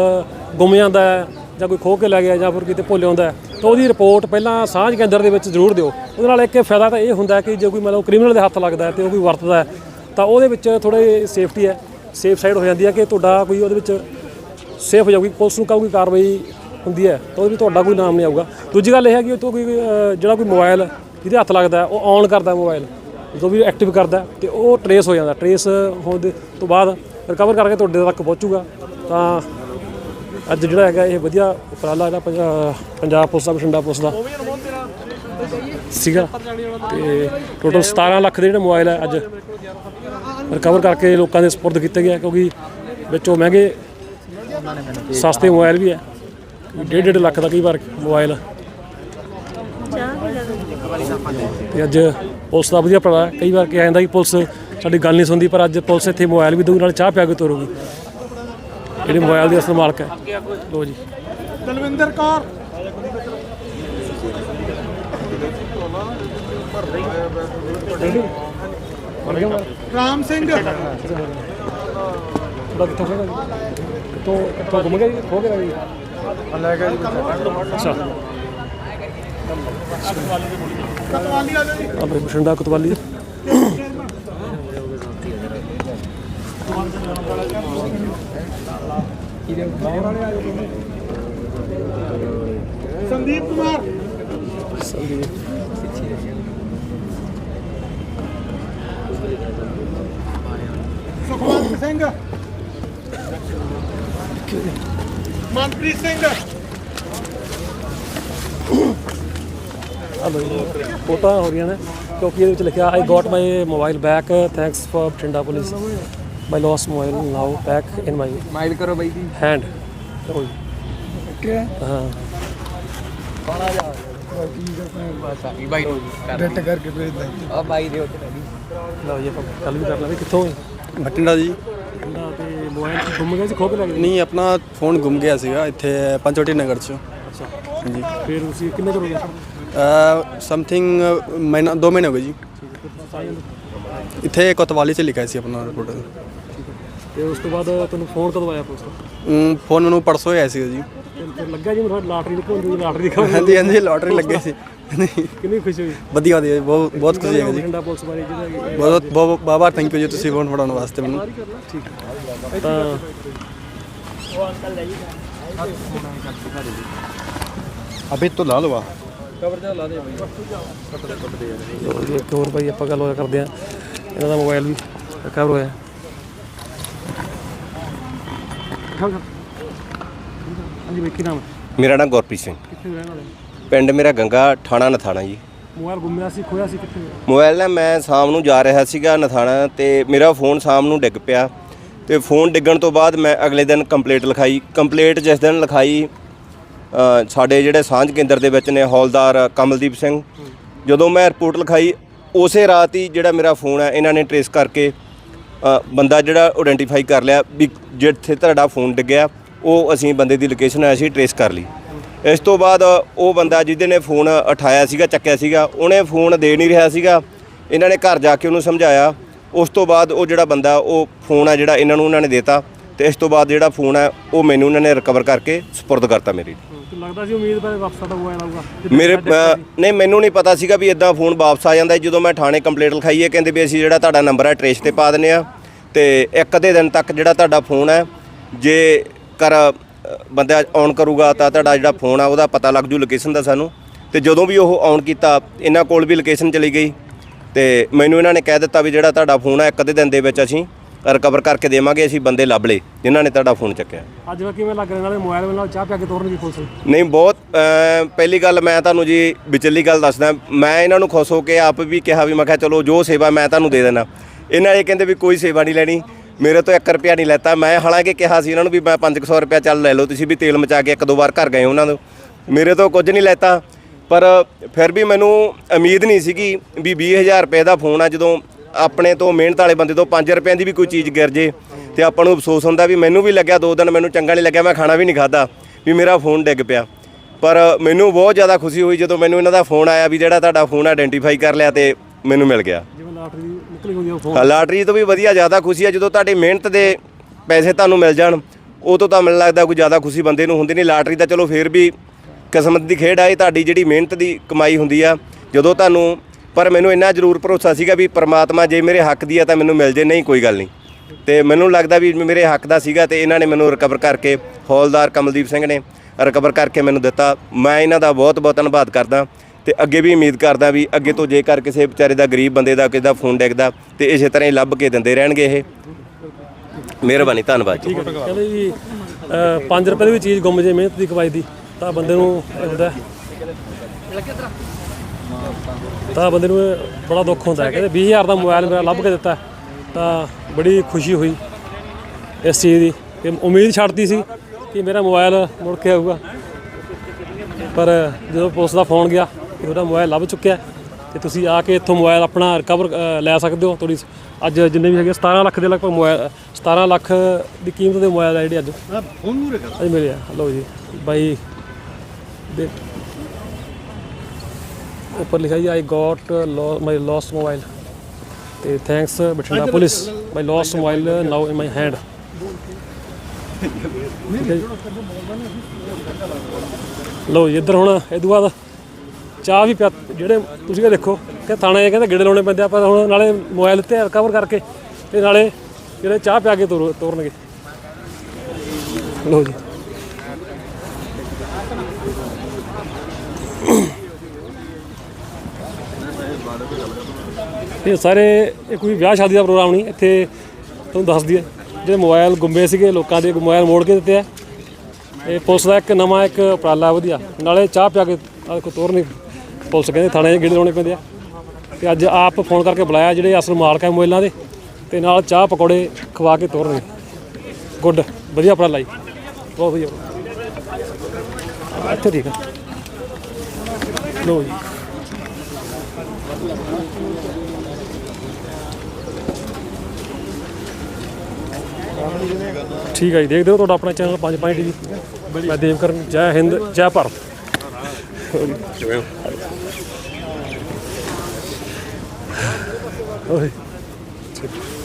ਗੁੰਮ ਜਾਂਦਾ ਹੈ ਜਾਂ ਕੋਈ ਖੋਹ ਕੇ ਲੈ ਗਿਆ ਜਾਂ ਫਿਰ ਕਿਤੇ ਭੁੱਲ ਆਉਂਦਾ ਹੈ, ਤਾਂ ਉਹਦੀ ਰਿਪੋਰਟ ਪਹਿਲਾਂ ਸਾਂਝ ਕੇਂਦਰ ਦੇ ਵਿੱਚ ਜ਼ਰੂਰ ਦਿਓ। ਉਹਦੇ ਨਾਲ ਇੱਕ ਫਾਇਦਾ ਤਾਂ ਇਹ ਹੁੰਦਾ ਹੈ ਕਿ ਜੇ ਕੋਈ ਮਤਲਬ ਕ੍ਰਿਮੀਨਲ ਦੇ ਹੱਥ ਲੱਗਦਾ ਹੈ ਤੇ ਉਹ ਕੋਈ ਵਰਤਦਾ ਹੈ। ਤਾਂ ਉਹਦੇ ਵਿੱਚ ਥੋੜੇ ਸੇਫਟੀ ਹੈ ਸੇਫ ਸਾਈਡ ਹੋ ਜਾਂਦੀ ਹੈ ਕਿ ਤੁਹਾਡਾ ਕੋਈ ਉਹਦੇ ਵਿੱਚ ਸੇਫ ਹੋ ਜਾਊਗੀ ਪੁਲਿਸ ਨੂੰ ਕੋਈ ਕਾਰਵਾਈ ਹੁੰਦੀ ਹੈ ਤਾਂ ਉਹਦੇ ਵਿੱਚ ਤੁਹਾਡਾ ਕੋਈ ਨਾਮ ਨਹੀਂ ਆਊਗਾ। ਦੂਜੀ ਗੱਲ ਇਹ ਹੈ ਕਿ ਉਹ ਤੋਂ ਕੋਈ ਜਿਹੜਾ ਕੋਈ ਮੋਬਾਈਲ ਜਿਹਦੇ ਹੱਥ ਲੱਗਦਾ ਉਹ ਔਨ ਕਰਦਾ ਮੋਬਾਈਲ ਜਦੋਂ ਵੀ ਐਕਟਿਵ ਕਰਦਾ ਹੈ, ਤੇ ਉਹ ਟਰੇਸ ਹੋ ਜਾਂਦਾ ਟਰੇਸ ਹੋਣ ਦੇ ਤੋਂ ਬਾਅਦ ਰਿਕਵਰ ਕਰਕੇ ਤੁਹਾਡੇ ਤੱਕ ਪਹੁੰਚੂਗਾ। ਤਾਂ ਅੱਜ ਜਿਹੜਾ ਹੈਗਾ ਇਹ ਵਧੀਆ ਉਪਰਾਲਾ ਜਿਹੜਾ ਪੰਜਾਬ ਪੁਲਿਸ ਦਾ ਬਠਿੰਡਾ ਪੁਲਿਸ ਦਾ ਸੀਗਾ। ਤੇ ਟੋਟਲ 17 ਲੱਖ ਦੇ ਜਿਹੜੇ ਮੋਬਾਈਲ ਹੈ ਅੱਜ। ਰਿਕਵਰ ਕਰਕੇ ਲੋਕਾਂ ਦੇ ਸਪੁਰਦ ਕੀਤੇ ਗਏ ਆ ਕਿਉਂਕਿ ਵਿੱਚੋਂ ਮਹਿੰਗੇ ਸਸਤੇ ਮੋਬਾਈਲ ਵੀ ਹੈ ਡੇਢ ਡੇਢ ਲੱਖ ਦਾ ਕਈ ਵਾਰ ਮੋਬਾਈਲ। ਤੇ ਅੱਜ ਪੁਲਿਸ ਦਾ ਵਧੀਆ ਹੈ। ਕਈ ਵਾਰ ਕਿਹਾ ਜਾਂਦਾ ਕਿ ਪੁਲਿਸ ਸਾਡੀ ਗੱਲ ਨਹੀਂ ਸੁਣਦੀ ਪਰ ਅੱਜ ਪੁਲਿਸ ਇੱਥੇ ਮੋਬਾਈਲ ਵੀ ਦਊ ਨਾਲ ਚਾਹ ਪਿਆ ਕੇ ਤੋਰੂਗੀ। ਜਿਹੜੇ ਮੋਬਾਈਲ ਦੀ ਅਸਲ ਮਾਲਕ ਹੈ। ਲੋ ਜੀ। ਦਲਵਿੰਦਰ ਕੌਰ। ਰਾਮ ਸਿੰਘ। ਤੁਹਾਡਾ ਕਿੱਥੋਂ ਖੋਗਾ ਕਿੱਥੋਂ ਕਿੱਥੋਂ ਗੁੰਮ ਗਿਆ ਜੀ ਖੋ ਗਿਆ ਜੀ। ਲੈ ਗਿਆ ਜੀ। ਅੱਛਾ। ਕਤਵਾਲੀ ਆ ਜੀ। ਕੁਤਵਾਲੀ। ਸੰਦੀਪ ਕੁਮਾਰ। ਸੁਖਵੰਤ ਸਿੰਘ। ਮਨਪ੍ਰੀਤ ਸਿੰਘ। ਆ ਬਈ ਫੋਟੋਆਂ ਹੋ ਰਹੀਆਂ ਨੇ ਕਿਉਂਕਿ ਇਹਦੇ ਵਿੱਚ ਲਿਖਿਆ I got my mobile back thanks for Bathinda police my lost mobile now back in my mile ਕਰੋ ਬਾਈ ਜੀ। ਹੈਂਡ ਕਿ ਹਾਂ। ਬਾਈ ਡੱਟ ਕਰਕੇ ਭੇਜਦਾ ਆ ਬਾਈ ਦੇ ਉੱਤੇ ਲਓ ਜੀ ਆਪਾਂ ਗੱਲ ਵੀ ਕਰ ਲਾਂਗੇ ਕਿੱਥੋਂ ਹੈ? ਬਠਿੰਡਾ ਜੀ। ਠੰਡਾ ਤੇ ਮੋਬਾਈਲ ਗੁੰਮ ਗਿਆ ਸੀ ਖੋ ਕੇ ਲੈ ਗਏ ਨਹੀਂ ਆਪਣਾ ਫੋਨ ਗੁੰਮ ਗਿਆ ਸੀਗਾ ਇੱਥੇ ਪੰਚਵਟੀ ਨਗਰ 'ਚ। ਅੱਛਾ। ਹਾਂਜੀ। ਫਿਰ ਤੁਸੀਂ ਕਿੰਨੇ ਕਰੋਗੇ ਸਮਥਿੰਗ ਮਹੀਨਾ 2 ਮਹੀਨੇ ਹੋ ਗਏ ਜੀ। ਇੱਥੇ ਕੋਤਵਾਲੀ 'ਚ ਲਿਖਿਆ ਸੀ ਆਪਣਾ ਰਿਪੋਰਟ ਤੇ ਉਸ ਤੋਂ ਬਾਅਦ ਤੁਹਾਨੂੰ ਫੋਨ ਕਦੋਂ ਆਇਆ ਪੁਲਿਸ ਫੋਨ ਮੈਨੂੰ ਪਰਸੋਂ ਆਇਆ ਸੀਗਾ ਜੀ। ਲੱਗਾ ਜੀ ਮੈਨੂੰ ਲਾਟਰੀ ਦੀ ਲਾਟਰੀ ਦੀ ਖਬਰ ਹਾਂਜੀ ਹਾਂਜੀ ਲੋਟਰੀ ਲੱਗੇ ਸੀ। ਕਿੰਨੀ ਖੁਸ਼ੀ ਹੋਈ। ਵਧੀਆ ਵਧੀਆ ਬਹੁਤ ਬਹੁਤ ਖੁਸ਼ੀ ਹੈ ਜੀ। ਬਠਿੰਡਾ ਪੁਲਿਸ ਬਾਰੇ ਜਿਹਦਾ ਕਿ- ਬਹੁਤ ਬਹੁਤ ਬਾਬਾ ਥੈਂਕ ਯੂ ਜੀ ਤੁਸੀਂ ਫੋਨ ਫੜਾਉਣ ਵਾਸਤੇ ਮੈਨੂੰ। ਤਾਂ ਅਭੀ ਤੋਂ ਲਾ ਲਵਾ ਲਓ ਜੀ ਇੱਕ ਹੋਰ ਭਾਈ ਆਪਾਂ ਗੱਲ ਹੋਇਆ ਕਰਦੇ ਆ ਇਹਨਾਂ ਦਾ ਮੋਬਾਈਲ ਵੀ ਰਿਕਵਰ ਹੋਇਆ। ਹਾਂਜੀ ਬਈ ਕੀ ਨਾਮ ਹੈ? ਮੇਰਾ ਨਾਮ ਗੁਰਪ੍ਰੀਤ ਸਿੰਘ। ਕਿੱਥੇ ਰਹਿਣ ਵਾਲੇ ਪਿੰਡ ਮੇਰਾ ਗੰਗਾ ਠਾਣਾ ਨਥਾਣਾ ਜੀ। ਮੋਬਾਈਲ ਗੁੰਮਿਆ ਸੀ ਖੋਇਆ ਸੀ ਕਿੱਥੇ? ਮੋਬਾਈਲ ਨਾ ਮੈਂ ਸ਼ਾਮ ਨੂੰ ਜਾ ਰਿਹਾ ਸੀਗਾ ਨਥਾਣਾ ਤੇ ਮੇਰਾ ਫੋਨ ਸ਼ਾਮ ਨੂੰ ਡਿੱਗ ਪਿਆ ਤੇ ਫੋਨ ਡਿੱਗਣ ਤੋਂ ਬਾਅਦ ਮੈਂ ਅਗਲੇ ਦਿਨ ਕੰਪਲੇਂਟ ਲਿਖਾਈ। ਕੰਪਲੇਂਟ ਜਿਸ ਦਿਨ ਲਿਖਾਈ ਸਾਡੇ ਜਿਹੜੇ ਸਾਂਝ ਕੇਂਦਰ ਦੇ ਵਿੱਚ ਨੇ ਹੌਲਦਾਰ ਕਮਲਦੀਪ ਸਿੰਘ ਜਦੋਂ ਮੈਂ ਰਿਪੋਰਟ ਲਿਖਾਈ ਉਸੇ ਰਾਤ ਹੀ ਜਿਹੜਾ ਮੇਰਾ ਫੋਨ ਹੈ ਇਹਨਾਂ ਨੇ ਟਰੇਸ ਕਰਕੇ ਬੰਦਾ ਜਿਹੜਾ ਆਇਡੈਂਟੀਫਾਈ ਕਰ ਲਿਆ ਵੀ ਜਿੱਥੇ ਤੁਹਾਡਾ ਫੋਨ ਡਿੱਗਿਆ ਉਹ ਅਸੀਂ ਬੰਦੇ ਦੀ ਲੋਕੇਸ਼ਨ ਅਸੀਂ ਟਰੇਸ ਕਰ ਲਈ। ਇਸ ਤੋਂ ਬਾਅਦ ਉਹ ਬੰਦਾ ਜਿਹਦੇ ਨੇ ਫੋਨ ਉਠਾਇਆ ਸੀਗਾ ਚੱਕਿਆ ਸੀਗਾ ਉਹਨੇ ਫੋਨ ਦੇ ਨਹੀਂ ਰਿਹਾ ਸੀਗਾ। ਇਹਨਾਂ ਨੇ ਘਰ ਜਾ ਕੇ ਉਹਨੂੰ ਸਮਝਾਇਆ। ਉਸ ਤੋਂ ਬਾਅਦ ਉਹ ਜਿਹੜਾ ਬੰਦਾ ਉਹ ਫੋਨ ਆ ਜਿਹੜਾ ਇਹਨਾਂ ਨੂੰ ਉਹਨਾਂ ਨੇ ਦੇਤਾ ਤੇ ਇਸ ਤੋਂ ਬਾਅਦ ਜਿਹੜਾ ਫੋਨ ਹੈ ਉਹ ਮੈਨੂੰ ਉਹਨਾਂ ਨੇ ਰਿਕਵਰ ਕਰਕੇ ਸਪੁਰਦ ਕਰਤਾ ਮੇਰੀ ਲੱਗਦਾ ਸੀ ਉਮੀਦ ਪਰ ਵਾਪਸ ਮੋਬਾਈਲ ਆਊਗਾ ਮੇਰੇ ਅ, ਨਹੀਂ ਮੈਨੂੰ ਨਹੀਂ ਪਤਾ ਸੀਗਾ ਵੀ ਇਦਾਂ ਫੋਨ ਵਾਪਸ ਆ ਜਾਂਦਾ ਹੈ। ਜਦੋਂ ਮੈਂ ਥਾਣੇ ਕੰਪਲੇਂਟ ਲਿਖਾਈ ਹੈ ਕਹਿੰਦੇ ਵੀ ਅਸੀਂ ਜਿਹੜਾ ਤੁਹਾਡਾ ਨੰਬਰ ਹੈ ਟ੍ਰੇਸ ਤੇ ਪਾ ਦਿੰਨੇ ਆ ਤੇ ਇੱਕ ਅੱਧੇ ਦਿਨ ਤੱਕ ਜਿਹੜਾ ਤੁਹਾਡਾ ਫੋਨ ਹੈ ਜੇ ਕਰ ਬੰਦਾ ਔਨ ਕਰੂਗਾ ਤਾਂ ਤੁਹਾਡਾ ਜਿਹੜਾ ਫੋਨ ਆ ਉਹਦਾ ਪਤਾ ਲੱਗ ਜੂ ਲੋਕੇਸ਼ਨ ਦਾ ਸਾਨੂੰ। ਤੇ ਜਦੋਂ ਵੀ ਉਹ ਔਨ ਕੀਤਾ ਇਹਨਾਂ ਕੋਲ ਵੀ ਲੋਕੇਸ਼ਨ ਚਲੀ ਗਈ। ਤੇ ਮੈਨੂੰ ਇਹਨਾਂ ਨੇ ਕਹਿ ਦਿੱਤਾ ਵੀ ਜਿਹੜਾ ਤੁਹਾਡਾ ਫੋਨ ਹੈ ਇੱਕ ਅੱਧੇ ਦਿਨ ਦੇ ਵਿੱਚ ਅਸੀਂ ਰਿਕਵਰ ਕਰਕੇ ਦੇਵਾਂਗੇ ਅਸੀਂ ਬੰਦੇ ਲੱਭ ਲਏ ਜਿਨ੍ਹਾਂ ਨੇ ਤੁਹਾਡਾ ਫੋਨ ਚੱਕਿਆ। ਅੱਜ ਵਾ ਕਿਵੇਂ ਲੱਗ ਰਿਹਾ? ਨਾਲੇ ਮੋਬਾਈਲ ਨਾਲ ਚਾਹ ਪਿਆ ਕੇ ਤੋਰਨਗੇ ਪੁਲਿਸ ਨਹੀਂ ਬਹੁਤ ਪਹਿਲੀ ਗੱਲ ਮੈਂ ਤੁਹਾਨੂੰ ਜੀ ਵਿਚਲੀ ਗੱਲ ਦੱਸਦਾ। ਮੈਂ ਇਹਨਾਂ ਨੂੰ ਖੁਸ਼ ਹੋ ਕੇ ਆਪ ਵੀ ਕਿਹਾ ਵੀ ਮੈਂ ਕਿਹਾ ਚਲੋ ਜੋ ਸੇਵਾ ਮੈਂ ਤੁਹਾਨੂੰ ਦੇ ਦੇਣਾ ਇਹਨਾਂ ਇਹ ਕਹਿੰਦੇ ਵੀ ਕੋਈ ਸੇਵਾ ਨਹੀਂ ਲੈਣੀ। ਮੇਰੇ ਤੋਂ 1 ਰੁਪਿਆ ਨਹੀਂ ਲੈਤਾ। ਮੈਂ ਹਾਲਾਂਕਿ ਕਿਹਾ ਸੀ ਇਹਨਾਂ ਨੂੰ ਵੀ ਮੈਂ 500 ਰੁਪਿਆ ਚੱਲ ਲੈ ਲਓ, ਤੁਸੀਂ ਵੀ ਤੇਲ ਮਚਾ ਕੇ ਇੱਕ ਦੋ ਵਾਰ ਘਰ ਗਏ ਉਹਨਾਂ ਨੂੰ ਮੇਰੇ ਤੋਂ ਕੁਝ ਨਹੀਂ ਲੈਤਾ। ਪਰ ਫਿਰ ਵੀ ਮੈਨੂੰ ਉਮੀਦ ਨਹੀਂ ਸੀਗੀ ਵੀ 20000 ਰੁਪਏ ਦਾ ਫੋਨ ਆ, ਜਦੋਂ ਆਪਣੇ ਤੋਂ ਮਿਹਨਤ ਵਾਲੇ ਬੰਦੇ ਤੋਂ 5 ਰੁਪਏ ਦੀ ਵੀ ਕੋਈ ਚੀਜ਼ ਗਿਰ ਜੇ ਤੇ ਆਪਾਂ ਨੂੰ ਅਫਸੋਸ ਹੁੰਦਾ ਵੀ ਮੈਨੂੰ ਵੀ ਲੱਗਿਆ, ਦੋ ਦਿਨ ਮੈਨੂੰ ਚੰਗਾ ਨਹੀਂ ਲੱਗਿਆ, ਮੈਂ ਖਾਣਾ ਵੀ ਨਹੀਂ ਖਾਦਾ ਵੀ ਮੇਰਾ ਫੋਨ ਡਿੱਗ ਪਿਆ। ਪਰ ਮੈਨੂੰ ਬਹੁਤ ਜ਼ਿਆਦਾ ਖੁਸ਼ੀ ਹੋਈ ਜਦੋਂ ਮੈਨੂੰ ਇਹਨਾਂ ਦਾ ਫੋਨ ਆਇਆ ਵੀ ਜਿਹੜਾ ਤੁਹਾਡਾ ਫੋਨ ਆਇਡੈਂਟੀਫਾਈ ਕਰ ਲਿਆ ਤੇ ਮੈਨੂੰ ਮਿਲ ਗਿਆ। ਲਾਟਰੀ ਨਿਕਲੀ ਹੁੰਦੀ ਉਹ ਲਾਟਰੀ ਤੋਂ ਵੀ ਵਧੀਆ, ਜ਼ਿਆਦਾ ਖੁਸ਼ੀ ਹੈ ਜਦੋਂ ਤੁਹਾਡੀ ਮਿਹਨਤ ਦੇ ਪੈਸੇ ਤੁਹਾਨੂੰ ਮਿਲ ਜਾਣ ਉਹ ਤੋਂ ਤਾਂ ਮੈਨੂੰ ਲੱਗਦਾ ਕੋਈ ਜ਼ਿਆਦਾ ਖੁਸ਼ੀ ਬੰਦੇ ਨੂੰ ਹੁੰਦੀ ਨਹੀਂ। ਲਾਟਰੀ ਤਾਂ ਚਲੋ ਫੇਰ ਵੀ ਕਿਸਮਤ ਦੀ ਖੇਡ ਆ, ਇਹ ਤੁਹਾਡੀ ਜਿਹੜੀ ਮਿਹਨਤ ਦੀ ਕਮਾਈ ਹੁੰਦੀ ਆ, ਜਦੋਂ ਤੁਹਾਨੂੰ, ਪਰ ਮੈਨੂੰ ਇੰਨਾ ਜ਼ਰੂਰ ਭਰੋਸਾ ਸੀਗਾ ਵੀ ਪ੍ਰਮਾਤਮਾ ਜੇ ਮੇਰੇ ਹੱਕ ਦੀ ਆ ਤਾਂ ਮੈਨੂੰ ਮਿਲ ਜੇ, ਨਹੀਂ ਕੋਈ ਗੱਲ ਨਹੀਂ। ਤੇ ਮੈਨੂੰ ਲੱਗਦਾ ਵੀ ਮੇਰੇ ਹੱਕ ਦਾ ਸੀਗਾ ਤੇ ਇਹਨਾਂ ਨੇ ਮੈਨੂੰ ਰਿਕਵਰ ਕਰਕੇ, ਹੌਲਦਾਰ ਕਮਲਦੀਪ ਸਿੰਘ ਨੇ ਰਿਕਵਰ ਕਰਕੇ ਮੈਨੂੰ ਦਿੱਤਾ। ਮੈਂ ਇਹਨਾਂ ਦਾ ਬਹੁਤ ਬਹੁਤ ਧੰਨਵਾਦ ਕਰਦਾ। ਤੇ ਅੱਗੇ ਵੀ ਉਮੀਦ ਕਰਦਾ ਵੀ ਅੱਗੇ ਤੋਂ ਜੇਕਰ ਕਿਸੇ ਵਿਚਾਰੇ ਦਾ ਗਰੀਬ ਬੰਦੇ ਦਾ, ਕਿਸੇ ਦਾ ਫੋਨ ਡਿੱਗਦਾ ਤੇ ਇਸੇ ਤਰ੍ਹਾਂ ਹੀ ਲੱਭ ਕੇ ਦਿੰਦੇ ਰਹਿਣਗੇ ਇਹ। ਮਿਹਰਬਾਨੀ, ਧੰਨਵਾਦ ਜੀ। ਕਹਿੰਦੇ ਜੀ 5 ਰੁਪਏ ਦੀ ਵੀ ਚੀਜ਼ ਗੁੰਮ ਜੇ, ਮਿਹਨਤ ਦੀ ਕਮਾਈ ਦੀ, ਤਾਂ ਬੰਦੇ ਨੂੰ ਹੁੰਦਾ ਤਾਂ ਬੰਦੇ ਨੂੰ ਬੜਾ ਦੁੱਖ ਹੁੰਦਾ ਹੈ। ਕਹਿੰਦੇ 20000 ਦਾ ਮੋਬਾਈਲ ਮੇਰਾ ਲੱਭ ਕੇ ਦਿੱਤਾ ਤਾਂ ਬੜੀ ਖੁਸ਼ੀ ਹੋਈ ਇਸ ਚੀਜ਼ ਦੀ। ਕਿ ਉਮੀਦ ਛੱਡਦੀ ਸੀ ਕਿ ਮੇਰਾ ਮੋਬਾਈਲ ਮੁੜ ਕੇ ਆਊਗਾ। ਪਰ ਜਦੋਂ ਪੁਲਿਸ ਦਾ ਫੋਨ ਗਿਆ ਕਿ ਉਹਦਾ ਮੋਬਾਈਲ ਲੱਭ ਚੁੱਕਿਆ ਤੇ ਤੁਸੀਂ ਆ ਕੇ ਇੱਥੋਂ ਮੋਬਾਈਲ ਆਪਣਾ ਰਿਕਵਰ ਲੈ ਸਕਦੇ ਹੋ। ਤੁਹਾਡੀ ਅੱਜ ਜਿੰਨੇ ਵੀ ਹੈਗੇ 17 ਲੱਖ ਦੇ ਲਗਭਗ ਮੋਬਾਈਲ 17 ਲੱਖ ਦੀ ਕੀਮਤ ਦੇ ਮੋਬਾਈਲ ਆ ਜਿਹੜੇ ਅੱਜ। ਫੋਨ ਨੂੰ ਰੇਗਾ ਅੱਜ ਮਿਲੇ ਆ। ਲਓ ਜੀ ਬਾਈ ਦੇ ਉੱਪਰ ਲਿਖਿਆ ਜੀ I got my lost mobile ਤੇ thanks Bathinda police. My lost mobile now in my hand ਲਓ ਜੀ ਇੱਧਰ ਹੁਣ ਇਹ ਤੋਂ ਬਾਅਦ ਚਾਹ ਵੀ ਪਿਆ, ਜਿਹੜੇ ਤੁਸੀਂ ਇਹ ਦੇਖੋ ਕਿ ਥਾਣੇ ਕਹਿੰਦੇ ਗੇੜੇ ਲਾਉਣੇ ਪੈਂਦੇ ਆ ਪਰ ਹੁਣ ਨਾਲੇ ਮੋਬਾਈਲ ਤੇ ਕਵਰ ਕਰਕੇ ਤੇ ਨਾਲੇ ਜਿਹੜੇ ਚਾਹ ਪਿਆ ਕੇ ਤੋਰ, ਤੋਰਨਗੇ। ਲਓ ਜੀ। ਇਹ ਸਾਰੇ, ਇਹ ਕੋਈ ਵਿਆਹ ਸ਼ਾਦੀ ਦਾ ਪ੍ਰੋਗਰਾਮ ਨਹੀਂ, ਇੱਥੇ ਤੁਹਾਨੂੰ ਦੱਸ ਦਈਏ, ਜਿਹੜੇ ਮੋਬਾਈਲ ਗੁੰਮੇ ਸੀਗੇ, ਲੋਕਾਂ ਦੇ ਮੋਬਾਈਲ ਮੋੜ ਕੇ ਦਿੱਤੇ ਆ। ਇਹ ਪੁਲਿਸ ਦਾ ਇੱਕ ਨਵਾਂ ਇੱਕ ਉਪਰਾਲਾ ਵਧੀਆ, ਨਾਲੇ ਚਾਹ ਪਿਆ ਕੇ, ਆਹ ਕੋ ਤੋਰਨੀ ਪੁਲਿਸ ਕਹਿੰਦੇ ਥਾਣੇ 'ਚ ਗੇੜੇ ਲਾਉਣੇ ਪੈਂਦੇ ਆ। ਤੇ ਅੱਜ ਆਪ ਫੋਨ ਕਰਕੇ ਬੁਲਾਇਆ ਜਿਹੜੇ ਅਸਲ ਮਾਲਕ ਹੈ ਮੋਬਾਈਲਾਂ ਦੇ, ਤੇ ਨਾਲ ਚਾਹ ਪਕੌੜੇ ਖਵਾ ਕੇ ਤੋਰਨਗੇ ਗੁੱਡ, ਵਧੀਆ ਉਪਰਾਲਾ ਲਾਈ ਬਹੁਤ ਵਧੀਆ। ਇੱਥੇ ਠੀਕ ਆ। ਲੋ ਜੀ। ਠੀਕ ਹੈ ਜੀ, ਦੇਖਦੇ ਹੋ ਤੁਹਾਡਾ ਆਪਣਾ ਚੈਨਲ 5 ਪੰਜ ਟੀਵੀ ਮੈਂ ਦੇਵਕਰਨ, ਜੈ ਹਿੰਦ, ਜੈ ਭਾਰਤ। ਕਿਵੇਂ ਓਏ